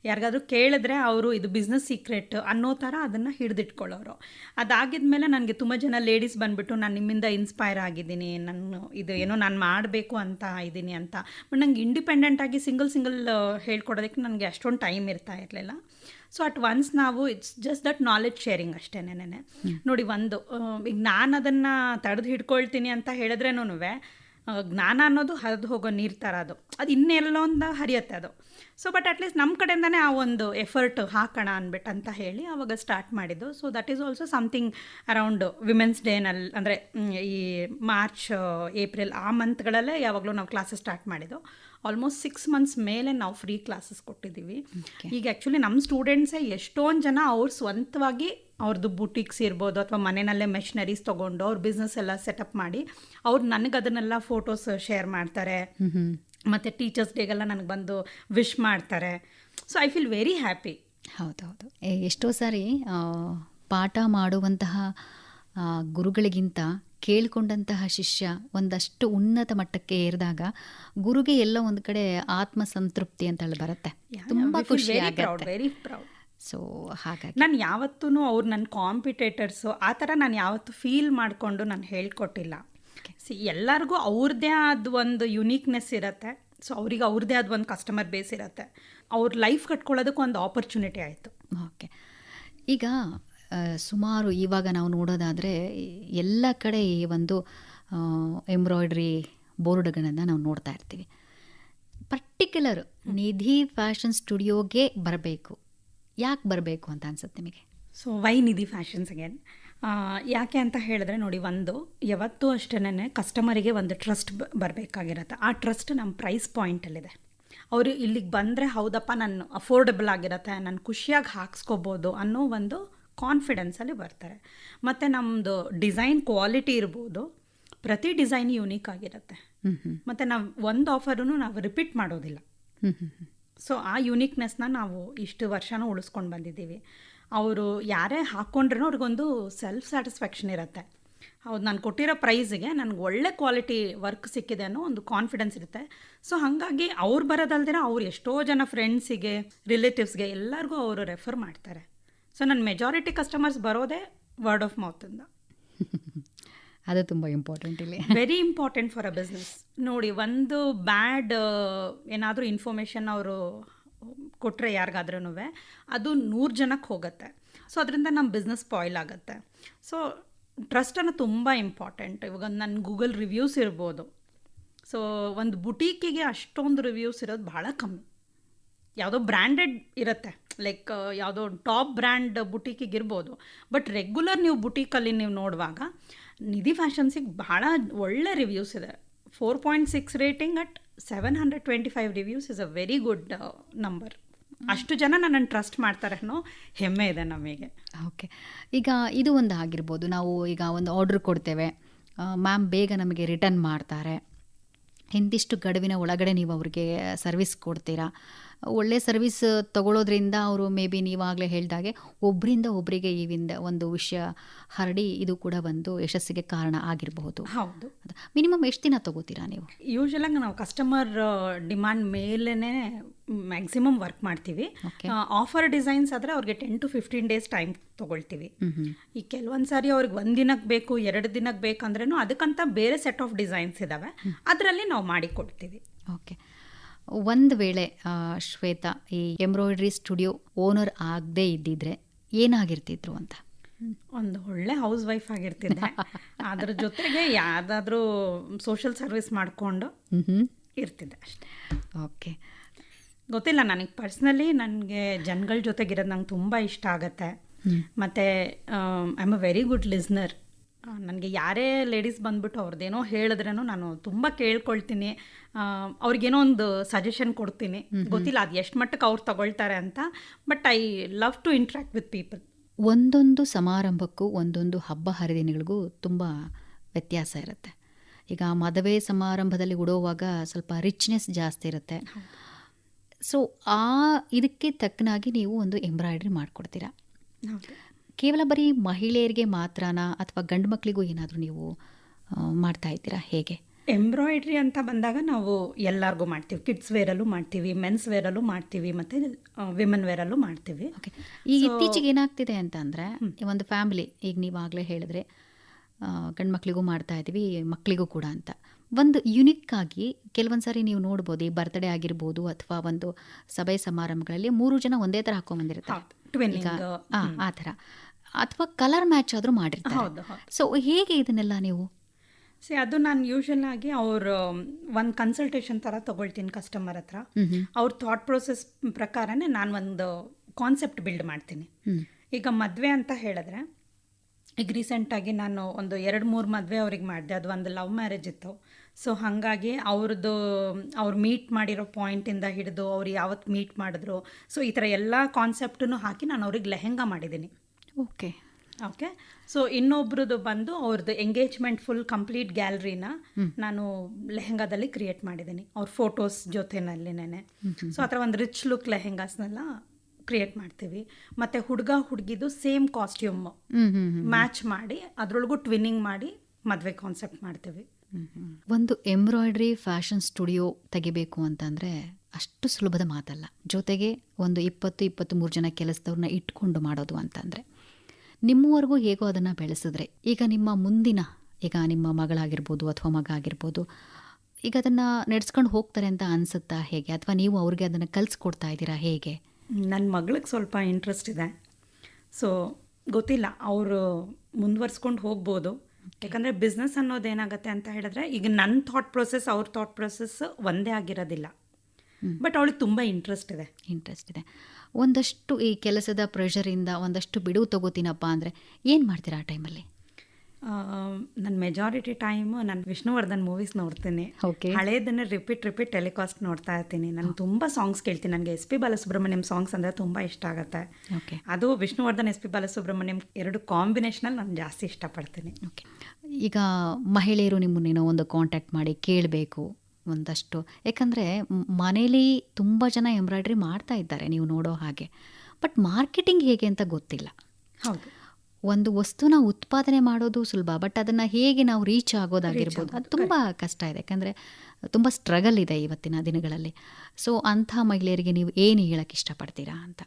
ಯಾರಿಗಾದ್ರೂ ಕೇಳಿದ್ರೆ ಅವರು ಇದು ಬಿಸ್ನೆಸ್ ಸೀಕ್ರೆಟ್ ಅನ್ನೋ ಥರ ಅದನ್ನು ಹಿಡಿದಿಟ್ಕೊಳ್ಳೋರು. ಅದಾಗಿದ್ಮೇಲೆ ನನಗೆ ತುಂಬ ಜನ ಲೇಡೀಸ್ ಬಂದುಬಿಟ್ಟು ನಾನು ನಿಮ್ಮಿಂದ ಇನ್ಸ್ಪೈರ್ ಆಗಿದ್ದೀನಿ ನಾನು ಇದು ಏನೋ ನಾನು ಮಾಡಬೇಕು ಅಂತ ಇದ್ದೀನಿ ಅಂತ. ಬಟ್ ನಂಗೆ ಇಂಡಿಪೆಂಡೆಂಟಾಗಿ ಸಿಂಗಲ್ ಸಿಂಗಲ್ ಹೇಳ್ಕೊಡೋದಕ್ಕೆ ನನಗೆ ಅಷ್ಟೊಂದು ಟೈಮ್ ಇರ್ತಾ ಇರಲಿಲ್ಲ. ಸೊ ಅಟ್ ಒನ್ಸ್ ನಾವು it's just that knowledge sharing ಅಷ್ಟೇ ನೆನೆ ನೋಡಿ ಒಂದು ಈಗ ನಾನು ಅದನ್ನು ತಡೆದು ಹಿಡ್ಕೊಳ್ತೀನಿ ಅಂತ ಹೇಳಿದ್ರೇನೂ ಜ್ಞಾನ ಅನ್ನೋದು ಹರಿದು ಹೋಗೋ ನೀರು ಥರ ಅದು. ಅದು ಇನ್ನೆಲ್ಲೋ ಒಂದು ಹರಿಯುತ್ತೆ ಅದು. ಸೊ ಬಟ್ ಅಟ್ಲೀಸ್ಟ್ ನಮ್ಮ ಕಡೆಯಿಂದನೇ ಆ ಒಂದು ಎಫರ್ಟ್ ಹಾಕೋಣ ಅಂದ್ಬಿಟ್ಟು ಅಂತ ಹೇಳಿ ಆವಾಗ ಸ್ಟಾರ್ಟ್ ಮಾಡಿದ್ದು. So that is also something around women's ಡೇನಲ್ಲಿ ಅಂದರೆ ಈ ಮಾರ್ಚ್ ಏಪ್ರಿಲ್ ಆ ಮಂತ್ಗಳಲ್ಲೇ ಯಾವಾಗಲೂ ನಾವು ಕ್ಲಾಸಸ್ ಸ್ಟಾರ್ಟ್ ಮಾಡಿದ್ದು. ಆಲ್ಮೋಸ್ಟ್ ಸಿಕ್ಸ್ ಮಂತ್ಸ್ ಮೇಲೆ ನಾವು ಫ್ರೀ ಕ್ಲಾಸಸ್ ಕೊಟ್ಟಿದ್ದೀವಿ. ಈಗ ಆ್ಯಕ್ಚುಲಿ ನಮ್ಮ ಸ್ಟೂಡೆಂಟ್ಸೇ ಎಷ್ಟೊಂದು ಜನ ಅವ್ರ ಸ್ವಂತವಾಗಿ ಅವ್ರದ್ದು ಬುಟಿಕ್ಸ್ ಇರ್ಬೋದು ಅಥವಾ ಮನೆಯಲ್ಲೇ ಮೆಷಿನರೀಸ್ ತೊಗೊಂಡು ಅವ್ರ ಬಿಸ್ನೆಸ್ ಎಲ್ಲ ಸೆಟಪ್ ಮಾಡಿ ಅವ್ರು ನನಗೆ ಅದನ್ನೆಲ್ಲ ಫೋಟೋಸ್ ಶೇರ್ ಮಾಡ್ತಾರೆ. ಮತ್ತು ಟೀಚರ್ಸ್ ಡೇಗೆಲ್ಲ ನನಗೆ ಬಂದು ವಿಶ್ ಮಾಡ್ತಾರೆ. So I feel very happy ಹೌದೌದು. ಎಷ್ಟೋ ಸಾರಿ ಪಾಠ ಮಾಡುವಂತಹ ಗುರುಗಳಿಗಿಂತ ಕೇಳಿಕೊಂಡಂತಹ ಶಿಷ್ಯ ಒಂದಷ್ಟು ಉನ್ನತ ಮಟ್ಟಕ್ಕೆ ಏರಿದಾಗ ಗುರುಗೆ ಎಲ್ಲ ಒಂದು ಕಡೆ ಆತ್ಮ ಸಂತೃಪ್ತಿ ಅಂತ ಹೇಳಿ ಬರುತ್ತೆ. ತುಂಬಾ ಖುಷಿ ವೆರಿ ಪ್ರೌಡ್ ಸೊ ಹಾಗಾಗಿ. ನಾನು ಯಾವತ್ತೂ ಅವ್ರು ನನ್ನ ಕಾಂಪಿಟೇಟರ್ಸು ಆ ಥರ ನಾನು ಯಾವತ್ತೂ ಫೀಲ್ ಮಾಡಿಕೊಂಡು ನಾನು ಹೇಳ್ಕೊಟ್ಟಿಲ್ಲ. ಸಿ ಎಲ್ಲರಿಗೂ ಅವ್ರದ್ದೇ ಆದ ಒಂದು ಯುನೀಕ್ನೆಸ್ ಇರುತ್ತೆ. ಸೊ ಅವ್ರಿಗೆ ಅವ್ರದ್ದೇ ಆದ ಒಂದು ಕಸ್ಟಮರ್ ಬೇಸ್ ಇರುತ್ತೆ. ಅವ್ರ ಲೈಫ್ ಕಟ್ಕೊಳ್ಳೋದಕ್ಕೆ ಒಂದು ಆಪರ್ಚುನಿಟಿ ಆಯಿತು. ಓಕೆ ಈಗ ಸುಮಾರು ಇವಾಗ ನಾವು ನೋಡೋದಾದರೆ ಎಲ್ಲ ಕಡೆ ಈ ಒಂದು ಎಂಬ್ರಾಯ್ಡ್ರಿ ಬೋರ್ಡ್ಗಳನ್ನು ನಾವು ನೋಡ್ತಾ ಇರ್ತೀವಿ. ಪರ್ಟಿಕ್ಯುಲರ್ ನಿಧಿ ಫ್ಯಾಷನ್ ಸ್ಟುಡಿಯೋಗೆ ಬರಬೇಕು. ಯಾಕೆ ಬರಬೇಕು ಅಂತ ಅನ್ಸುತ್ತೆ ನಿಮಗೆ? So why Nidhi fashions again ಯಾಕೆ ಅಂತ ಹೇಳಿದ್ರೆ ನೋಡಿ ಒಂದು ಯಾವತ್ತೂ ಅಷ್ಟೇ ಕಸ್ಟಮರಿಗೆ ಒಂದು ಟ್ರಸ್ಟ್ ಬರಬೇಕಾಗಿರುತ್ತೆ. ಆ ಟ್ರಸ್ಟ್ ನಮ್ಮ ಪ್ರೈಸ್ ಪಾಯಿಂಟಲ್ಲಿದೆ ಅವರು ಇಲ್ಲಿಗೆ ಬಂದರೆ ಹೌದಪ್ಪ ನಾನು ಅಫೋರ್ಡೆಬಲ್ ಆಗಿರುತ್ತೆ ನಾನು ಖುಷಿಯಾಗಿ ಹಾಕ್ಸ್ಕೋಬೋದು ಅನ್ನೋ ಒಂದು ಕಾನ್ಫಿಡೆನ್ಸಲ್ಲಿ ಬರ್ತಾರೆ. ಮತ್ತು ನಮ್ಮದು ಡಿಸೈನ್ ಕ್ವಾಲಿಟಿ ಇರ್ಬೋದು ಪ್ರತಿ ಡಿಸೈನ್ ಯೂನಿಕ್ ಆಗಿರುತ್ತೆ. ಮತ್ತು ನಾವು ಒಂದು ಆಫರೂ ನಾವು ರಿಪೀಟ್ ಮಾಡೋದಿಲ್ಲ. ಸೊ ಆ ಯುನೀಕ್ನೆಸ್ನ ನಾವು ಇಷ್ಟು ವರ್ಷನೂ ಉಳಿಸ್ಕೊಂಡು ಬಂದಿದ್ದೀವಿ. ಅವರು ಯಾರೇ ಹಾಕ್ಕೊಂಡ್ರೂ ಅವ್ರಿಗೊಂದು ಸೆಲ್ಫ್ ಸ್ಯಾಟಿಸ್ಫ್ಯಾಕ್ಷನ್ ಇರುತ್ತೆ. ಹೌದು ನಾನು ಕೊಟ್ಟಿರೋ ಪ್ರೈಸಿಗೆ ನನಗೆ ಒಳ್ಳೆ ಕ್ವಾಲಿಟಿ ವರ್ಕ್ ಸಿಕ್ಕಿದೆ ಅನ್ನೋ ಒಂದು ಕಾನ್ಫಿಡೆನ್ಸ್ ಇರುತ್ತೆ. ಸೊ ಹಾಗಾಗಿ ಅವ್ರು ಬರೋದಲ್ದಿರ ಅವ್ರು ಎಷ್ಟೋ ಜನ ಫ್ರೆಂಡ್ಸಿಗೆ ರಿಲೇಟಿವ್ಸ್ಗೆ ಎಲ್ಲರಿಗೂ ಅವರು ರೆಫರ್ ಮಾಡ್ತಾರೆ. ಸೊ ನನ್ನ ಮೆಜಾರಿಟಿ ಕಸ್ಟಮರ್ಸ್ ಬರೋದೇ ವರ್ಡ್ ಆಫ್ ಮೌತಿಂದ ಅದು ತುಂಬ ಇಂಪಾರ್ಟೆಂಟ್ ಇಲ್ಲಿ. Very important for a business ನೋಡಿ ಒಂದು ಬ್ಯಾಡ್ ಏನಾದರೂ ಇನ್ಫಾರ್ಮೇಷನ್ ಅವರು ಕೊಟ್ಟರೆ ಯಾರಿಗಾದ್ರೂ ಅದು ನೂರು ಜನಕ್ಕೆ ಹೋಗುತ್ತೆ. ಸೊ ಅದರಿಂದ ನಮ್ಮ ಬಿಸ್ನೆಸ್ ಸ್ಪಾಯ್ಲ್ ಆಗುತ್ತೆ. ಸೊ ಟ್ರಸ್ಟನ್ನು ತುಂಬ ಇಂಪಾರ್ಟೆಂಟ್ ಇವಾಗ ನನ್ನ ಗೂಗಲ್ ರಿವ್ಯೂಸ್ ಇರ್ಬೋದು. ಸೊ ಒಂದು ಬುಟೀಕಿಗೆ ಅಷ್ಟೊಂದು ರಿವ್ಯೂಸ್ ಇರೋದು ಭಾಳ ಕಮ್ಮಿ. ಯಾವುದೋ ಬ್ರ್ಯಾಂಡೆಡ್ ಇರುತ್ತೆ. ಲೈಕ್ ಯಾವುದೋ ಟಾಪ್ ಬ್ರ್ಯಾಂಡ್ ಬುಟೀಕಿಗೆ ಇರ್ಬೋದು ಬಟ್ ರೆಗ್ಯುಲರ್ ನೀವು ಬುಟೀಕಲ್ಲಿ ನೀವು ನೋಡುವಾಗ ನಿಧಿ ಫ್ಯಾಷನ್ಸಿಗೆ ಭಾಳ ಒಳ್ಳೆ ರಿವ್ಯೂಸ್ ಇದೆ. Four point six rating at seven hundred twenty five reviews is a very good number ಅಷ್ಟು ಜನ ನನ್ನನ್ನು ಟ್ರಸ್ಟ್ ಮಾಡ್ತಾರೆ ಅನ್ನೋ ಹೆಮ್ಮೆ ಇದೆ ನಮಗೆ. ಓಕೆ ಈಗ ಇದು ಒಂದು ಆಗಿರ್ಬೋದು. ನಾವು ಈಗ ಒಂದು ಆರ್ಡ್ರ್ ಕೊಡ್ತೇವೆ. ಮ್ಯಾಮ್ ಬೇಗ ನಮಗೆ ರಿಟರ್ನ್ ಮಾಡ್ತಾರೆ. ಇಂತಿಷ್ಟು ಗಡುವಿನ ಒಳಗಡೆ ನೀವು ಅವ್ರಿಗೆ ಸರ್ವಿಸ್ ಕೊಡ್ತೀರಾ? ಒಳ್ಳೆ ಸರ್ವಿಸ್ ತಗೊಳ್ಳೋದ್ರಿಂದ ಅವರು ಮೇ ಬಿ ನೀವಾಗಲೇ ಹೇಳ್ದಾಗೆ ಒಬ್ಬರಿಂದ ಒಬ್ಬರಿಗೆ ಇವಿಂದ ಒಂದು ವಿಷಯ ಹರಡಿ ಇದು ಕೂಡ ಒಂದು ಯಶಸ್ಸಿಗೆ ಕಾರಣ ಆಗಿರಬಹುದು. ಹೌದು. ಮಿನಿಮಮ್ ಎಷ್ಟು ದಿನ ತಗೋತೀರಾ ನೀವು? ಯೂಶ್ವಲಾಗಿ ನಾವು ಕಸ್ಟಮರ್ ಡಿಮ್ಯಾಂಡ್ ಮೇಲೇ ಮ್ಯಾಕ್ಸಿಮಮ್ ವರ್ಕ್ ಮಾಡ್ತೀವಿ. ಆಫರ್ ಡಿಸೈನ್ಸ್ ಆದರೆ ಅವ್ರಿಗೆ ten to fifteen days time ತೊಗೊಳ್ತೀವಿ. ಈ ಕೆಲವೊಂದು ಸಾರಿ ಅವ್ರಿಗೆ ಒಂದು ದಿನಕ್ಕೆ ಬೇಕು ಎರಡು ದಿನಕ್ಕೆ ಬೇಕಂದ್ರೂ ಅದಕ್ಕಂತ ಬೇರೆ ಸೆಟ್ ಆಫ್ ಡಿಸೈನ್ಸ್ ಇದ್ದಾವೆ ಅದರಲ್ಲಿ ನಾವು ಮಾಡಿ ಕೊಡ್ತೀವಿ ಓಕೆ. ಒಂದು ವೇಳೆ ಶ್ವೇತಾ ಈ ಎಂಬ್ರಾಯ್ಡ್ರಿ ಸ್ಟುಡಿಯೋ ಓನರ್ ಆಗದೇ ಇದ್ದಿದ್ರೆ ಏನಾಗಿರ್ತಿದ್ರು ಅಂತ? ಒಂದು ಒಳ್ಳೆ ಹೌಸ್ ವೈಫ್ ಆಗಿರ್ತಿದ್ದೆ ಅದ್ರ ಜೊತೆಗೆ ಯಾವುದಾದ್ರೂ ಸೋಷಿಯಲ್ ಸರ್ವಿಸ್ ಮಾಡಿಕೊಂಡು ಹ್ಞೂ ಇರ್ತಿದ್ದೆ ಅಷ್ಟೇ. ಓಕೆ. ಗೊತ್ತಿಲ್ಲ ನನಗೆ ಪರ್ಸ್ನಲಿ ನನಗೆ ಜನಗಳ ಜೊತೆಗಿರೋದು ನಂಗೆ ತುಂಬ ಇಷ್ಟ ಆಗುತ್ತೆ. ಮತ್ತು I am a very good listener ನನಗೆ ಯಾರೇ ಲೇಡೀಸ್ ಬಂದ್ಬಿಟ್ಟು ಅವ್ರದ್ದೇನೋ ಹೇಳಿದ್ರೇನೋ ನಾನು ತುಂಬ ಕೇಳ್ಕೊಳ್ತೀನಿ. ಅವ್ರಿಗೇನೋ ಒಂದು ಸಜೆಷನ್ ಕೊಡ್ತೀನಿ. ಗೊತ್ತಿಲ್ಲ ಅದು ಎಷ್ಟು ಮಟ್ಟಕ್ಕೆ ಅವ್ರು ತಗೊಳ್ತಾರೆ ಅಂತ but I love to interact with people ಒಂದೊಂದು ಸಮಾರಂಭಕ್ಕೂ ಒಂದೊಂದು ಹಬ್ಬ ಹರಿದಿನಗಳಿಗೂ ತುಂಬ ವ್ಯತ್ಯಾಸ ಇರುತ್ತೆ. ಈಗ ಮದುವೆ ಸಮಾರಂಭದಲ್ಲಿ ಉಡೋವಾಗ ಸ್ವಲ್ಪ ರಿಚ್ನೆಸ್ ಜಾಸ್ತಿ ಇರುತ್ತೆ. ಸೊ ಆ ಇದಕ್ಕೆ ತಕ್ಕನಾಗಿ ನೀವು ಒಂದು ಎಂಬ್ರಾಯ್ಡ್ರಿ ಮಾಡಿಕೊಡ್ತೀರಾ. ಕೇವಲ ಬರೀ ಮಹಿಳೆಯರಿಗೆ ಮಾತ್ರನಾ ಅಥವಾ ಗಂಡು ಮಕ್ಕಳಿಗೂ ಏನಾದರೂ ನೀವು ಮಾಡ್ತಾ ಇದ್ದೀರಾ? ಹೇಗೆ? ಎಂಬ್ರಾಯ್ಡ್ರಿ ಅಂತ ಬಂದಾಗ ನಾವು ಎಲ್ಲರಿಗೂ ಮಾಡ್ತೀವಿ. ಕಿಡ್ಸ್ ವೇರಲ್ಲೂ ಮಾಡ್ತೀವಿ ಮೆನ್ಸ್ ವೇರಲ್ಲೂ ಮಾಡ್ತೀವಿ ಮತ್ತು ವಿಮೆನ್ ವೇರಲ್ಲೂ ಮಾಡ್ತೀವಿ. ಓಕೆ. ಈಗ ಇತ್ತೀಚೆಗೆ ಏನಾಗ್ತಿದೆ ಅಂತ ಅಂದರೆ ಒಂದು ಫ್ಯಾಮಿಲಿ ಈಗ ನೀವಾಗಲೇ ಹೇಳಿದ್ರೆ ಗಂಡು ಮಕ್ಕಳಿಗೂ ಮಾಡ್ತಾ ಇದ್ದೀವಿ ಮಕ್ಕಳಿಗೂ ಕೂಡ ಅಂತ. ಒಂದು ಯುನಿಕ್ ಆಗಿ ಕೆಲವೊಂದು ಸಾರಿ ನೀವು ನೋಡ್ಬೋದು ಈ ಬರ್ತ್ಡೇ ಆಗಿರ್ಬೋದು ಅಥವಾ ಒಂದು ಸಭೆ ಸಮಾರಂಭಗಳಲ್ಲಿ ಮೂರು ಜನ ಒಂದೇ ಥರ ಹಾಕೊಂಡ್ಬಂದಿರ್ತಾರೆ ಆ ಥರ. ಅಥವಾ ಕಲರ್ ಮ್ಯಾಚ್ ಆದರೂ ಮಾಡಿರ್ತಾರೆ. ಸೊ ಹೇಗೆ ಇದನ್ನೆಲ್ಲ ನೀವು? ಸೊ ಅದು ನಾನು ಯೂಶಲ್ ಆಗಿ ಅವ್ರ ಒಂದು ಕನ್ಸಲ್ಟೇಷನ್ ಥರ ತೊಗೊಳ್ತೀನಿ ಕಸ್ಟಮರ್ ಹತ್ರ. ಅವ್ರ ಥಾಟ್ ಪ್ರೊಸೆಸ್ ಪ್ರಕಾರನೇ ನಾನು ಒಂದು ಕಾನ್ಸೆಪ್ಟ್ ಬಿಲ್ಡ್ ಮಾಡ್ತೀನಿ. ಈಗ ಮದುವೆ ಅಂತ ಹೇಳಿದ್ರೆ ಈಗ ರೀಸೆಂಟಾಗಿ ನಾನು ಒಂದು ಎರಡು ಮೂರು ಮದುವೆ ಅವ್ರಿಗೆ ಮಾಡಿದೆ. ಅದು ಒಂದು ಲವ್ ಮ್ಯಾರೇಜ್ ಇತ್ತು. ಸೊ ಹಾಗಾಗಿ ಅವ್ರದ್ದು ಅವ್ರು ಮೀಟ್ ಮಾಡಿರೋ ಪಾಯಿಂಟಿಂದ ಹಿಡಿದು ಅವ್ರು ಯಾವತ್ತು ಮೀಟ್ ಮಾಡಿದ್ರು. ಸೊ ಈ ಥರ ಎಲ್ಲ ಕಾನ್ಸೆಪ್ಟನ್ನು ಹಾಕಿ ನಾನು ಅವ್ರಿಗೆ ಲೆಹೆಂಗಾ ಮಾಡಿದ್ದೀನಿ. ಓಕೆ ಓಕೆ ಸೊ ಇನ್ನೊಬ್ರದ್ದು ಬಂದು ಅವ್ರದ್ದು ಎಂಗೇಜ್ಮೆಂಟ್ ಫುಲ್ ಕಂಪ್ಲೀಟ್ ಗ್ಯಾಲರಿನ ನಾನು ಲೆಹೆಂಗಾದಲ್ಲಿ ಕ್ರಿಯೇಟ್ ಮಾಡಿದ್ದೀನಿ. ಅವ್ರ ಫೋಟೋಸ್ ಜೊತೆನಲ್ಲಿನೇ ಸೊ ಆ ಥರ ಒಂದು ರಿಚ್ ಲುಕ್ ಲೆಹೆಂಗಾಸ್ನೆಲ್ಲ ಕ್ರಿಯೇಟ್ ಮಾಡ್ತೀವಿ. ಮತ್ತು ಹುಡುಗ ಹುಡುಗಿದು ಸೇಮ್ ಕಾಸ್ಟ್ಯೂಮ್. ಮ್ಯಾಚ್ ಮಾಡಿ ಅದರೊಳಗೂ ಟ್ವಿನ್ನಿಂಗ್ ಮಾಡಿ ಮದುವೆ ಕಾನ್ಸೆಪ್ಟ್ ಮಾಡ್ತೀವಿ. ಒಂದು ಎಂಬ್ರಾಯ್ಡ್ರಿ ಫ್ಯಾಷನ್ ಸ್ಟುಡಿಯೋ ತೆಗಿಬೇಕು ಅಂತಂದರೆ ಅಷ್ಟು ಸುಲಭದ ಮಾತಲ್ಲ. ಜೊತೆಗೆ ಒಂದು ಇಪ್ಪತ್ತು ಇಪ್ಪತ್ತು ಮೂರು ಜನ ಕೆಲಸದವ್ರನ್ನ ಇಟ್ಕೊಂಡು ಮಾಡೋದು ಅಂತಂದರೆ. ನಿಮ್ಮವರೆಗೂ ಹೇಗೋ ಅದನ್ನು ಬೆಳೆಸಿದ್ರೆ ಈಗ ನಿಮ್ಮ ಮುಂದಿನ ಈಗ ನಿಮ್ಮ ಮಗಳಾಗಿರ್ಬೋದು ಅಥವಾ ಮಗ ಆಗಿರ್ಬೋದು ಈಗ ಅದನ್ನು ನಡೆಸ್ಕೊಂಡು ಹೋಗ್ತಾರೆ ಅಂತ ಅನಿಸುತ್ತಾ ಹೇಗೆ? ಅಥವಾ ನೀವು ಅವ್ರಿಗೆ ಅದನ್ನು ಕಲಿಸ್ಕೊಡ್ತಾ ಇದ್ದೀರಾ ಹೇಗೆ? ನನ್ನ ಮಗಳಿಗೆ ಸ್ವಲ್ಪ ಇಂಟ್ರೆಸ್ಟ್ ಇದೆ. ಸೊ ಗೊತ್ತಿಲ್ಲ. ಅವರು ಮುಂದುವರ್ಸ್ಕೊಂಡು ಹೋಗ್ಬೋದು. ಯಾಕಂದರೆ ಬಿಸ್ನೆಸ್ ಅನ್ನೋದು ಏನಾಗುತ್ತೆ ಅಂತ ಹೇಳಿದ್ರೆ ಈಗ ನನ್ನ ಥಾಟ್ ಪ್ರೊಸೆಸ್ ಅವ್ರ ಥಾಟ್ ಪ್ರೊಸೆಸ್ ಒಂದೇ ಆಗಿರೋದಿಲ್ಲ. ಬಟ್ ಅವಳಿಗೆ ತುಂಬ ಇಂಟ್ರೆಸ್ಟ್ ಇದೆ. ಇಂಟ್ರೆಸ್ಟ್ ಇದೆ. ಒಂದಷ್ಟು ಈ ಕೆಲಸದ ಪ್ರೆಷರಿಂದ ಒಂದಷ್ಟು ಬಿಡುವು ತಗೋತೀನಪ್ಪ ಅಂದರೆ ಏನು ಮಾಡ್ತೀರಾ ಆ ಟೈಮಲ್ಲಿ ನನ್ನ ಮೆಜಾರಿಟಿ ಟೈಮ್ ನಾನು ವಿಷ್ಣುವರ್ಧನ್ ಮೂವೀಸ್ ನೋಡ್ತೀನಿ. ಓಕೆ ಹಳೇದನ್ನೇ ರಿಪೀಟ್ ರಿಪೀಟ್ ಟೆಲಿಕಾಸ್ಟ್ ನೋಡ್ತಾ ಇರ್ತೀನಿ. ನಾನು ತುಂಬ ಸಾಂಗ್ಸ್ ಕೇಳ್ತೀನಿ. ನನಗೆ ಎಸ್ ಪಿ ಬಾಲಸುಬ್ರಹ್ಮಣ್ಯಂ ಸಾಂಗ್ಸ್ ಅಂದರೆ ತುಂಬ ಇಷ್ಟ ಆಗುತ್ತೆ. ಓಕೆ ಅದು ವಿಷ್ಣುವರ್ಧನ್ ಎಸ್ ಪಿ ಬಾಲಸುಬ್ರಹ್ಮಣ್ಯಂ ಎರಡು ಕಾಂಬಿನೇಷನಲ್ಲಿ ನಾನು ಜಾಸ್ತಿ ಇಷ್ಟಪಡ್ತೀನಿ. ಓಕೆ ಈಗ ಮಹಿಳೆಯರು ನಿಮ್ಮನ್ನೇನೋ ಒಂದು ಕಾಂಟ್ಯಾಕ್ಟ್ ಮಾಡಿ ಕೇಳಬೇಕು. ಒಂದಷ್ಟು. ಯಾಕಂದರೆ ಮನೇಲಿ ತುಂಬ ಜನ ಎಂಬ್ರಾಯ್ಡ್ರಿ ಮಾಡ್ತಾ ಇದ್ದಾರೆ ನೀವು ನೋಡೋ ಹಾಗೆ. ಬಟ್ ಮಾರ್ಕೆಟಿಂಗ್ ಹೇಗೆ ಅಂತ ಗೊತ್ತಿಲ್ಲ. ಹೌದು. ಒಂದು ವಸ್ತುನ ಉತ್ಪಾದನೆ ಮಾಡೋದು ಸುಲಭ ಬಟ್ ಅದನ್ನು ಹೇಗೆ ನಾವು ರೀಚ್ ಆಗೋದಾಗಿರ್ಬೋದು ಅದು ತುಂಬ ಕಷ್ಟ ಇದೆ. ಯಾಕಂದರೆ ತುಂಬ ಸ್ಟ್ರಗಲ್ ಇದೆ ಇವತ್ತಿನ ದಿನಗಳಲ್ಲಿ. ಸೊ ಅಂಥ ಮಹಿಳೆಯರಿಗೆ ನೀವು ಏನು ಹೇಳಕ್ಕೆ ಇಷ್ಟಪಡ್ತೀರಾ ಅಂತ?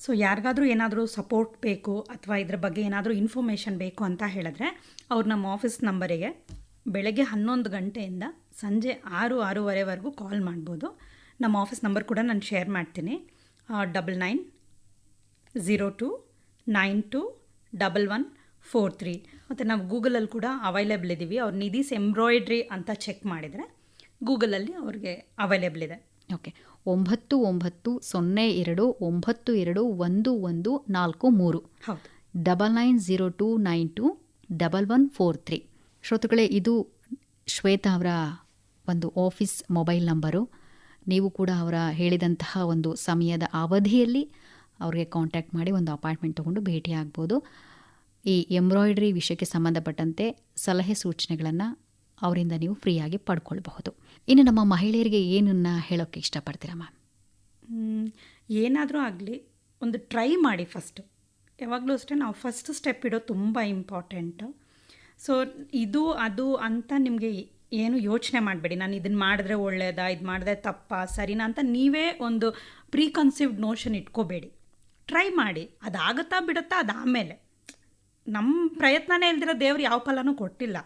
ಸೊ ಯಾರಿಗಾದರೂ ಏನಾದರೂ ಸಪೋರ್ಟ್ ಬೇಕು ಅಥವಾ ಇದ್ರ ಬಗ್ಗೆ ಏನಾದರೂ ಇನ್ಫಾರ್ಮೇಷನ್ ಬೇಕು ಅಂತ ಹೇಳಿದ್ರೆ ಅವ್ರು ನಮ್ಮ ಆಫೀಸ್ ನಂಬರಿಗೆ ಬೆಳಗ್ಗೆ ಹನ್ನೊಂದು ಗಂಟೆಯಿಂದ ಸಂಜೆ ಆರು ಆರೂವರೆವರೆಗೂ ಕಾಲ್ ಮಾಡ್ಬೋದು. ನಮ್ಮ ಆಫೀಸ್ ನಂಬರ್ ಕೂಡ ನಾನು ಶೇರ್ ಮಾಡ್ತೀನಿ. Double nine zero two nine two double one four three ಮತ್ತು ನಾವು ಗೂಗಲಲ್ಲಿ ಕೂಡ ಅವೈಲೇಬಲ್ ಇದ್ದೀವಿ ಅವ್ರ ನಿಧೀಸ್ ಎಂಬ್ರಾಯ್ಡ್ರಿ ಅಂತ ಚೆಕ್ ಮಾಡಿದರೆ ಗೂಗಲಲ್ಲಿ ಅವ್ರಿಗೆ ಅವೈಲೇಬಲ್ ಇದೆ. ಓಕೆ ಒಂಬತ್ತು ಒಂಬತ್ತು ಸೊನ್ನೆ ಎರಡು ಒಂಬತ್ತು ಎರಡು ಒಂದು ಒಂದು ನಾಲ್ಕು ಮೂರು. ಹೌದು. Double nine zero two nine two double one four three ಶ್ರೋತೃಗಳೇ ಇದು ಶ್ವೇತಾ ಅವರ ಒಂದು ಆಫೀಸ್ ಮೊಬೈಲ್ ನಂಬರು. ನೀವು ಕೂಡ ಅವರ ಹೇಳಿದಂತಹ ಒಂದು ಸಮಯದ ಅವಧಿಯಲ್ಲಿ ಅವ್ರಿಗೆ ಕಾಂಟ್ಯಾಕ್ಟ್ ಮಾಡಿ ಒಂದು ಅಪಾಯಿಂಟ್ಮೆಂಟ್ ತೊಗೊಂಡು ಭೇಟಿ ಆಗ್ಬೋದು. ಈ ಎಂಬ್ರಾಯ್ಡ್ರಿ ವಿಷಯಕ್ಕೆ ಸಂಬಂಧಪಟ್ಟಂತೆ ಸಲಹೆ ಸೂಚನೆಗಳನ್ನು ಅವರಿಂದ ನೀವು ಫ್ರೀಯಾಗಿ ಪಡ್ಕೊಳ್ಬಹುದು. ಇನ್ನು ನಮ್ಮ ಮಹಿಳೆಯರಿಗೆ ಏನನ್ನ ಹೇಳೋಕ್ಕೆ ಇಷ್ಟಪಡ್ತೀರಾ ಮ್ಯಾಮ್? ಏನಾದರೂ ಆಗಲಿ ಒಂದು ಟ್ರೈ ಮಾಡಿ ಫಸ್ಟು. ಯಾವಾಗಲೂ ಅಷ್ಟೇ ನಾವು ಫಸ್ಟ್ ಸ್ಟೆಪ್ ಇಡೋದು ತುಂಬ ಇಂಪಾರ್ಟೆಂಟು. ಸೊ ಇದು, ಅದು ಅಂತ ನಿಮಗೆ ಏನು ಯೋಚನೆ ಮಾಡಬೇಡಿ. ನಾನು ಇದನ್ನು ಮಾಡಿದ್ರೆ ಒಳ್ಳೇದಾ ಇದು ಮಾಡಿದ್ರೆ ತಪ್ಪಾ ಸರಿನಾ ಅಂತ ನೀವೇ ಒಂದು ಪ್ರೀ ಕನ್ಸೀವ್ಡ್ ನೋಷನ್ ಇಟ್ಕೋಬೇಡಿ. ಟ್ರೈ ಮಾಡಿ. ಅದಾಗುತ್ತಾ ಬಿಡುತ್ತಾ ಅದು ಆಮೇಲೆ. ನಮ್ಮ ಪ್ರಯತ್ನನೇ ಇಲ್ದಿರೋ ದೇವ್ರು ಯಾವ ಫಲನೂ ಕೊಟ್ಟಿಲ್ಲ.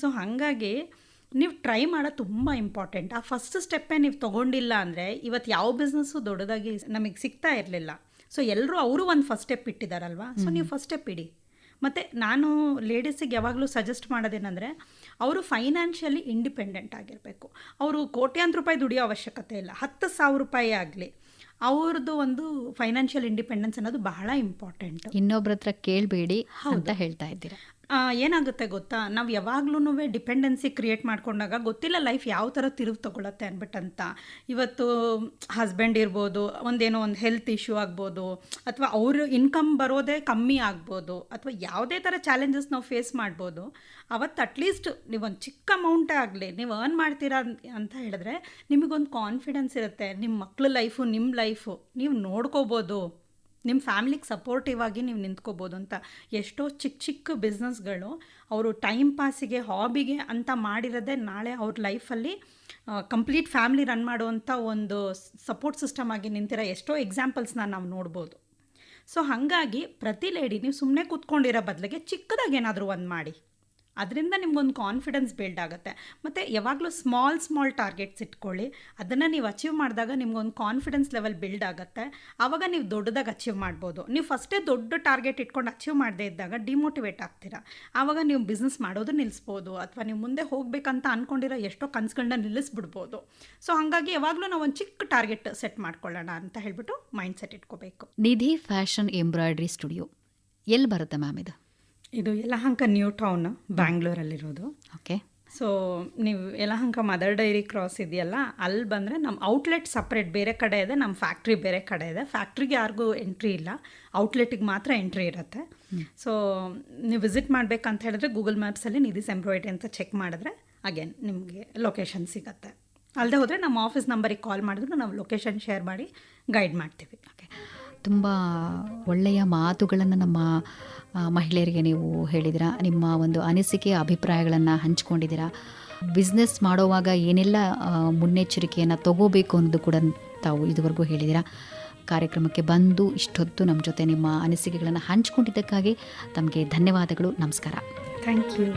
ಸೊ ಹಾಗಾಗಿ ನೀವು ಟ್ರೈ ಮಾಡೋದು ತುಂಬ ಇಂಪಾರ್ಟೆಂಟ್ ಆ ಫಸ್ಟ್ ಸ್ಟೆಪ್ಪೇ ನೀವು ತೊಗೊಂಡಿಲ್ಲ ಅಂದರೆ ಇವತ್ತು ಯಾವ ಬಿಸ್ನೆಸ್ಸು ದೊಡ್ಡದಾಗಿ ನಮಗೆ ಸಿಗ್ತಾ ಇರಲಿಲ್ಲ. ಸೊ ಎಲ್ಲರೂ ಅವರು ಒಂದು ಫಸ್ಟ್ ಸ್ಟೆಪ್ ಇಟ್ಟಿದ್ದಾರಲ್ವಾ ಸೊ ನೀವು ಫಸ್ಟ್ ಸ್ಟೆಪ್ ಇಡಿ. ಮತ್ತು ನಾನು ಲೇಡೀಸಿಗೆ ಯಾವಾಗಲೂ ಸಜೆಸ್ಟ್ ಮಾಡೋದೇನೆಂದರೆ ಅವರು ಫೈನಾನ್ಷಿಯಲಿ ಇಂಡಿಪೆಂಡೆಂಟ್ ಆಗಿರಬೇಕು. ಅವರು ಕೋಟ್ಯಾಂತರ ರೂಪಾಯಿ ದುಡಿಯೋ ಅವಶ್ಯಕತೆ ಇಲ್ಲ. ಹತ್ತು ಸಾವಿರ ರೂಪಾಯಿ ಆಗಲಿ ಅವ್ರದ್ದು ಒಂದು ಫೈನಾನ್ಷಿಯಲ್ ಇಂಡಿಪೆಂಡೆನ್ಸ್ ಅನ್ನೋದು ಬಹಳ ಇಂಪಾರ್ಟೆಂಟ್ ಇನ್ನೊಬ್ಬರ ಹತ್ರ ಕೇಳಬೇಡಿ ಅಂತ ಹೇಳ್ತಾ ಇದ್ದೀರಾ? ಏನಾಗುತ್ತೆ ಗೊತ್ತಾ? ನಾವು ಯಾವಾಗ್ಲೂ ಡಿಪೆಂಡೆನ್ಸಿ ಕ್ರಿಯೇಟ್ ಮಾಡ್ಕೊಂಡಾಗ ಗೊತ್ತಿಲ್ಲ ಲೈಫ್ ಯಾವ ಥರ ತಿರುವು ತಗೊಳತ್ತೆ ಅಂದ್ಬಿಟ್ಟಂತ ಇವತ್ತು ಹಸ್ಬೆಂಡ್ ಇರ್ಬೋದು, ಒಂದೇನೋ ಒಂದು ಹೆಲ್ತ್ ಇಶ್ಯೂ ಆಗ್ಬೋದು, ಅಥವಾ ಅವ್ರ ಇನ್ಕಮ್ ಬರೋದೇ ಕಮ್ಮಿ ಆಗ್ಬೋದು, ಅಥವಾ ಯಾವುದೇ ಥರ ಚಾಲೆಂಜಸ್ ನಾವು ಫೇಸ್ ಮಾಡ್ಬೋದು ಅವತ್ತು ಅಟ್ಲೀಸ್ಟ್ ನೀವೊಂದು ಚಿಕ್ಕ ಅಮೌಂಟೇ ಆಗಲಿ, ನೀವು ಅರ್ನ್ ಮಾಡ್ತೀರಾ ಅಂತ- ಹೇಳಿದ್ರೆ ನಿಮಗೊಂದು ಕಾನ್ಫಿಡೆನ್ಸ್ ಇರುತ್ತೆ ನಿಮ್ಮ ಮಕ್ಳ ಲೈಫು ನಿಮ್ಮ ಲೈಫು, ನೀವು ನೋಡ್ಕೋಬೋದು. ನಿಮ್ಮ ಫ್ಯಾಮಿಲಿಗೆ ಸಪೋರ್ಟಿವ್ ಆಗಿ ನೀವು ನಿಂತ್ಕೋಬೋದು ಅಂತ ಎಷ್ಟೋ ಚಿಕ್ಕ ಚಿಕ್ಕ ಬಿಸ್ನೆಸ್ಗಳು ಅವರು ಟೈಮ್ ಪಾಸಿಗೆ ಹಾಬಿಗೆ ಅಂತ ಮಾಡಿರೋದೇ ನಾಳೆ ಅವ್ರ ಲೈಫಲ್ಲಿ ಕಂಪ್ಲೀಟ್ ಫ್ಯಾಮಿಲಿ ರನ್ ಮಾಡುವಂಥ ಒಂದು ಸಪೋರ್ಟ್ ಸಿಸ್ಟಮ್ ಆಗಿ ನಿಂತಿರೋ ಎಷ್ಟೋ ಎಕ್ಸಾಂಪಲ್ಸ್ನ ನಾವು ನೋಡ್ಬೋದು. ಸೊ ಹಾಗಾಗಿ ಪ್ರತಿ ಲೇಡಿ ನೀವು ಸುಮ್ಮನೆ ಕೂತ್ಕೊಂಡಿರೋ ಬದಲಿಗೆ ಚಿಕ್ಕದಾಗಿ ಏನಾದರೂ ಒಂದು ಮಾಡಿ. ಅದರಿಂದ ನಿಮ್ಗೊಂದು ಕಾನ್ಫಿಡೆನ್ಸ್ ಬಿಲ್ಡ್ ಆಗುತ್ತೆ. ಮತ್ತು ಯಾವಾಗಲೂ ಸ್ಮಾಲ್ ಸ್ಮಾಲ್ ಟಾರ್ಗೆಟ್ಸ್ ಇಟ್ಕೊಳ್ಳಿ. ಅದನ್ನು ನೀವು ಅಚೀವ್ ಮಾಡಿದಾಗ ನಿಮ್ಗೊಂದು ಕಾನ್ಫಿಡೆನ್ಸ್ ಲೆವೆಲ್ ಬಿಲ್ಡ್ ಆಗುತ್ತೆ. ಆವಾಗ ನೀವು ದೊಡ್ಡದಾಗಿ ಅಚೀವ್ ಮಾಡ್ಬೋದು. ನೀವು ಫಸ್ಟೇ ದೊಡ್ಡ ಟಾರ್ಗೆಟ್ ಇಟ್ಕೊಂಡು ಅಚೀವ್ ಮಾಡದೇ ಇದ್ದಾಗ ಡಿಮೋಟಿವೇಟ್ ಆಗ್ತೀರಾ. ಆವಾಗ ನೀವು ಬಿಸ್ನೆಸ್ ಮಾಡೋದು ನಿಲ್ಲಿಸ್ಬೋದು ಅಥವಾ ನೀವು ಮುಂದೆ ಹೋಗಬೇಕಂತ ಅಂದ್ಕೊಂಡಿರೋ ಎಷ್ಟೋ ಕನಸುಗಳನ್ನ ನಿಲ್ಲಿಸ್ಬಿಡ್ಬೋದು. ಸೊ ಹಾಗಾಗಿ ಯಾವಾಗಲೂ ನಾವು ಒಂದು ಚಿಕ್ಕ ಟಾರ್ಗೆಟ್ ಸೆಟ್ ಮಾಡ್ಕೊಳ್ಳೋಣ ಅಂತ ಹೇಳ್ಬಿಟ್ಟು ಮೈಂಡ್ ಸೆಟ್ ಇಟ್ಕೋಬೇಕು. Nidhi fashion embroidery studio. ಎಲ್ಲಿ ಬರುತ್ತೆ ಮ್ಯಾಮ್ ಇದು? ಇದು ಯಲಹಂಕ ನ್ಯೂ ಟೌನ್ ಬ್ಯಾಂಗ್ಳೂರಲ್ಲಿರೋದು. ಓಕೆ. ಸೊ ನೀವು ಯಲಹಂಕ ಮದರ್ ಡೈರಿ ಕ್ರಾಸ್ ಇದೆಯಲ್ಲ ಅಲ್ಲಿ ಬಂದರೆ ನಮ್ಮ ಔಟ್ಲೆಟ್ ಸಪ್ರೇಟ್ ಬೇರೆ ಕಡೆ ಇದೆ ನಮ್ಮ ಫ್ಯಾಕ್ಟ್ರಿ ಬೇರೆ ಕಡೆ ಇದೆ. ಫ್ಯಾಕ್ಟ್ರಿಗೆ ಯಾರಿಗೂ ಎಂಟ್ರಿ ಇಲ್ಲ ಔಟ್ಲೆಟಿಗೆ ಮಾತ್ರ ಎಂಟ್ರಿ ಇರುತ್ತೆ. ಸೊ ನೀವು ವಿಸಿಟ್ ಮಾಡಬೇಕಂತ ಹೇಳಿದ್ರೆ ಗೂಗಲ್ ಮ್ಯಾಪ್ಸಲ್ಲಿ ನಿಧಿಸ್ ಎಂಬ್ರಾಯ್ಡ್ರಿ ಅಂತ ಚೆಕ್ ಮಾಡಿದ್ರೆ ಅಗೇನ್ ನಿಮಗೆ ಲೊಕೇಶನ್ ಸಿಗುತ್ತೆ. ಅಲ್ಲದೆ ಹೋದರೆ ನಮ್ಮ ಆಫೀಸ್ ನಂಬರಿಗೆ ಕಾಲ್ ಮಾಡಿದ್ರು ನಾವು ಲೊಕೇಶನ್ ಶೇರ್ ಮಾಡಿ ಗೈಡ್ ಮಾಡ್ತೀವಿ. ತುಂಬ ಒಳ್ಳೆಯ ಮಾತುಗಳನ್ನು ನಮ್ಮ ಮಹಿಳೆಯರಿಗೆ ನೀವು ಹೇಳಿದಿರಾ ನಿಮ್ಮ ಒಂದು ಅನಿಸಿಕೆ, ಅಭಿಪ್ರಾಯಗಳನ್ನು ಹಂಚ್ಕೊಂಡಿದ್ದೀರ. ಬಿಸ್ನೆಸ್ ಮಾಡುವಾಗ ಏನೆಲ್ಲ ಮುನ್ನೆಚ್ಚರಿಕೆಯನ್ನು ತಗೋಬೇಕು ಅನ್ನೋದು ಕೂಡ ತಾವು ಇದುವರೆಗೂ ಹೇಳಿದಿರ ಕಾರ್ಯಕ್ರಮಕ್ಕೆ ಬಂದು ಇಷ್ಟೊತ್ತು ನಮ್ಮ ಜೊತೆ ನಿಮ್ಮ ಅನಿಸಿಕೆಗಳನ್ನು ಹಂಚಿಕೊಂಡಿದ್ದಕ್ಕಾಗಿ ತಮಗೆ ಧನ್ಯವಾದಗಳು, ನಮಸ್ಕಾರ. Thank you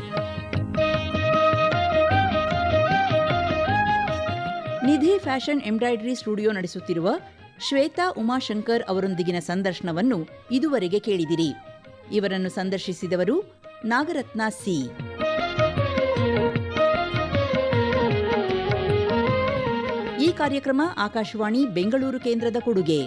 Nidhi fashion embroidery studio ನಡೆಸುತ್ತಿರುವ ಶ್ವೇತಾ ಉಮಾಶಂಕರ್ ಅವರೊಂದಿಗಿನ ಸಂದರ್ಶನವನ್ನು ಇದುವರೆಗೆ ಕೇಳಿದಿರಿ. ಇವರನ್ನು ಸಂದರ್ಶಿಸಿದವರು ನಾಗರತ್ನ ಸಿ. ಈ ಕಾರ್ಯಕ್ರಮ ಆಕಾಶವಾಣಿ ಬೆಂಗಳೂರು ಕೇಂದ್ರದ ಕೊಡುಗೆ.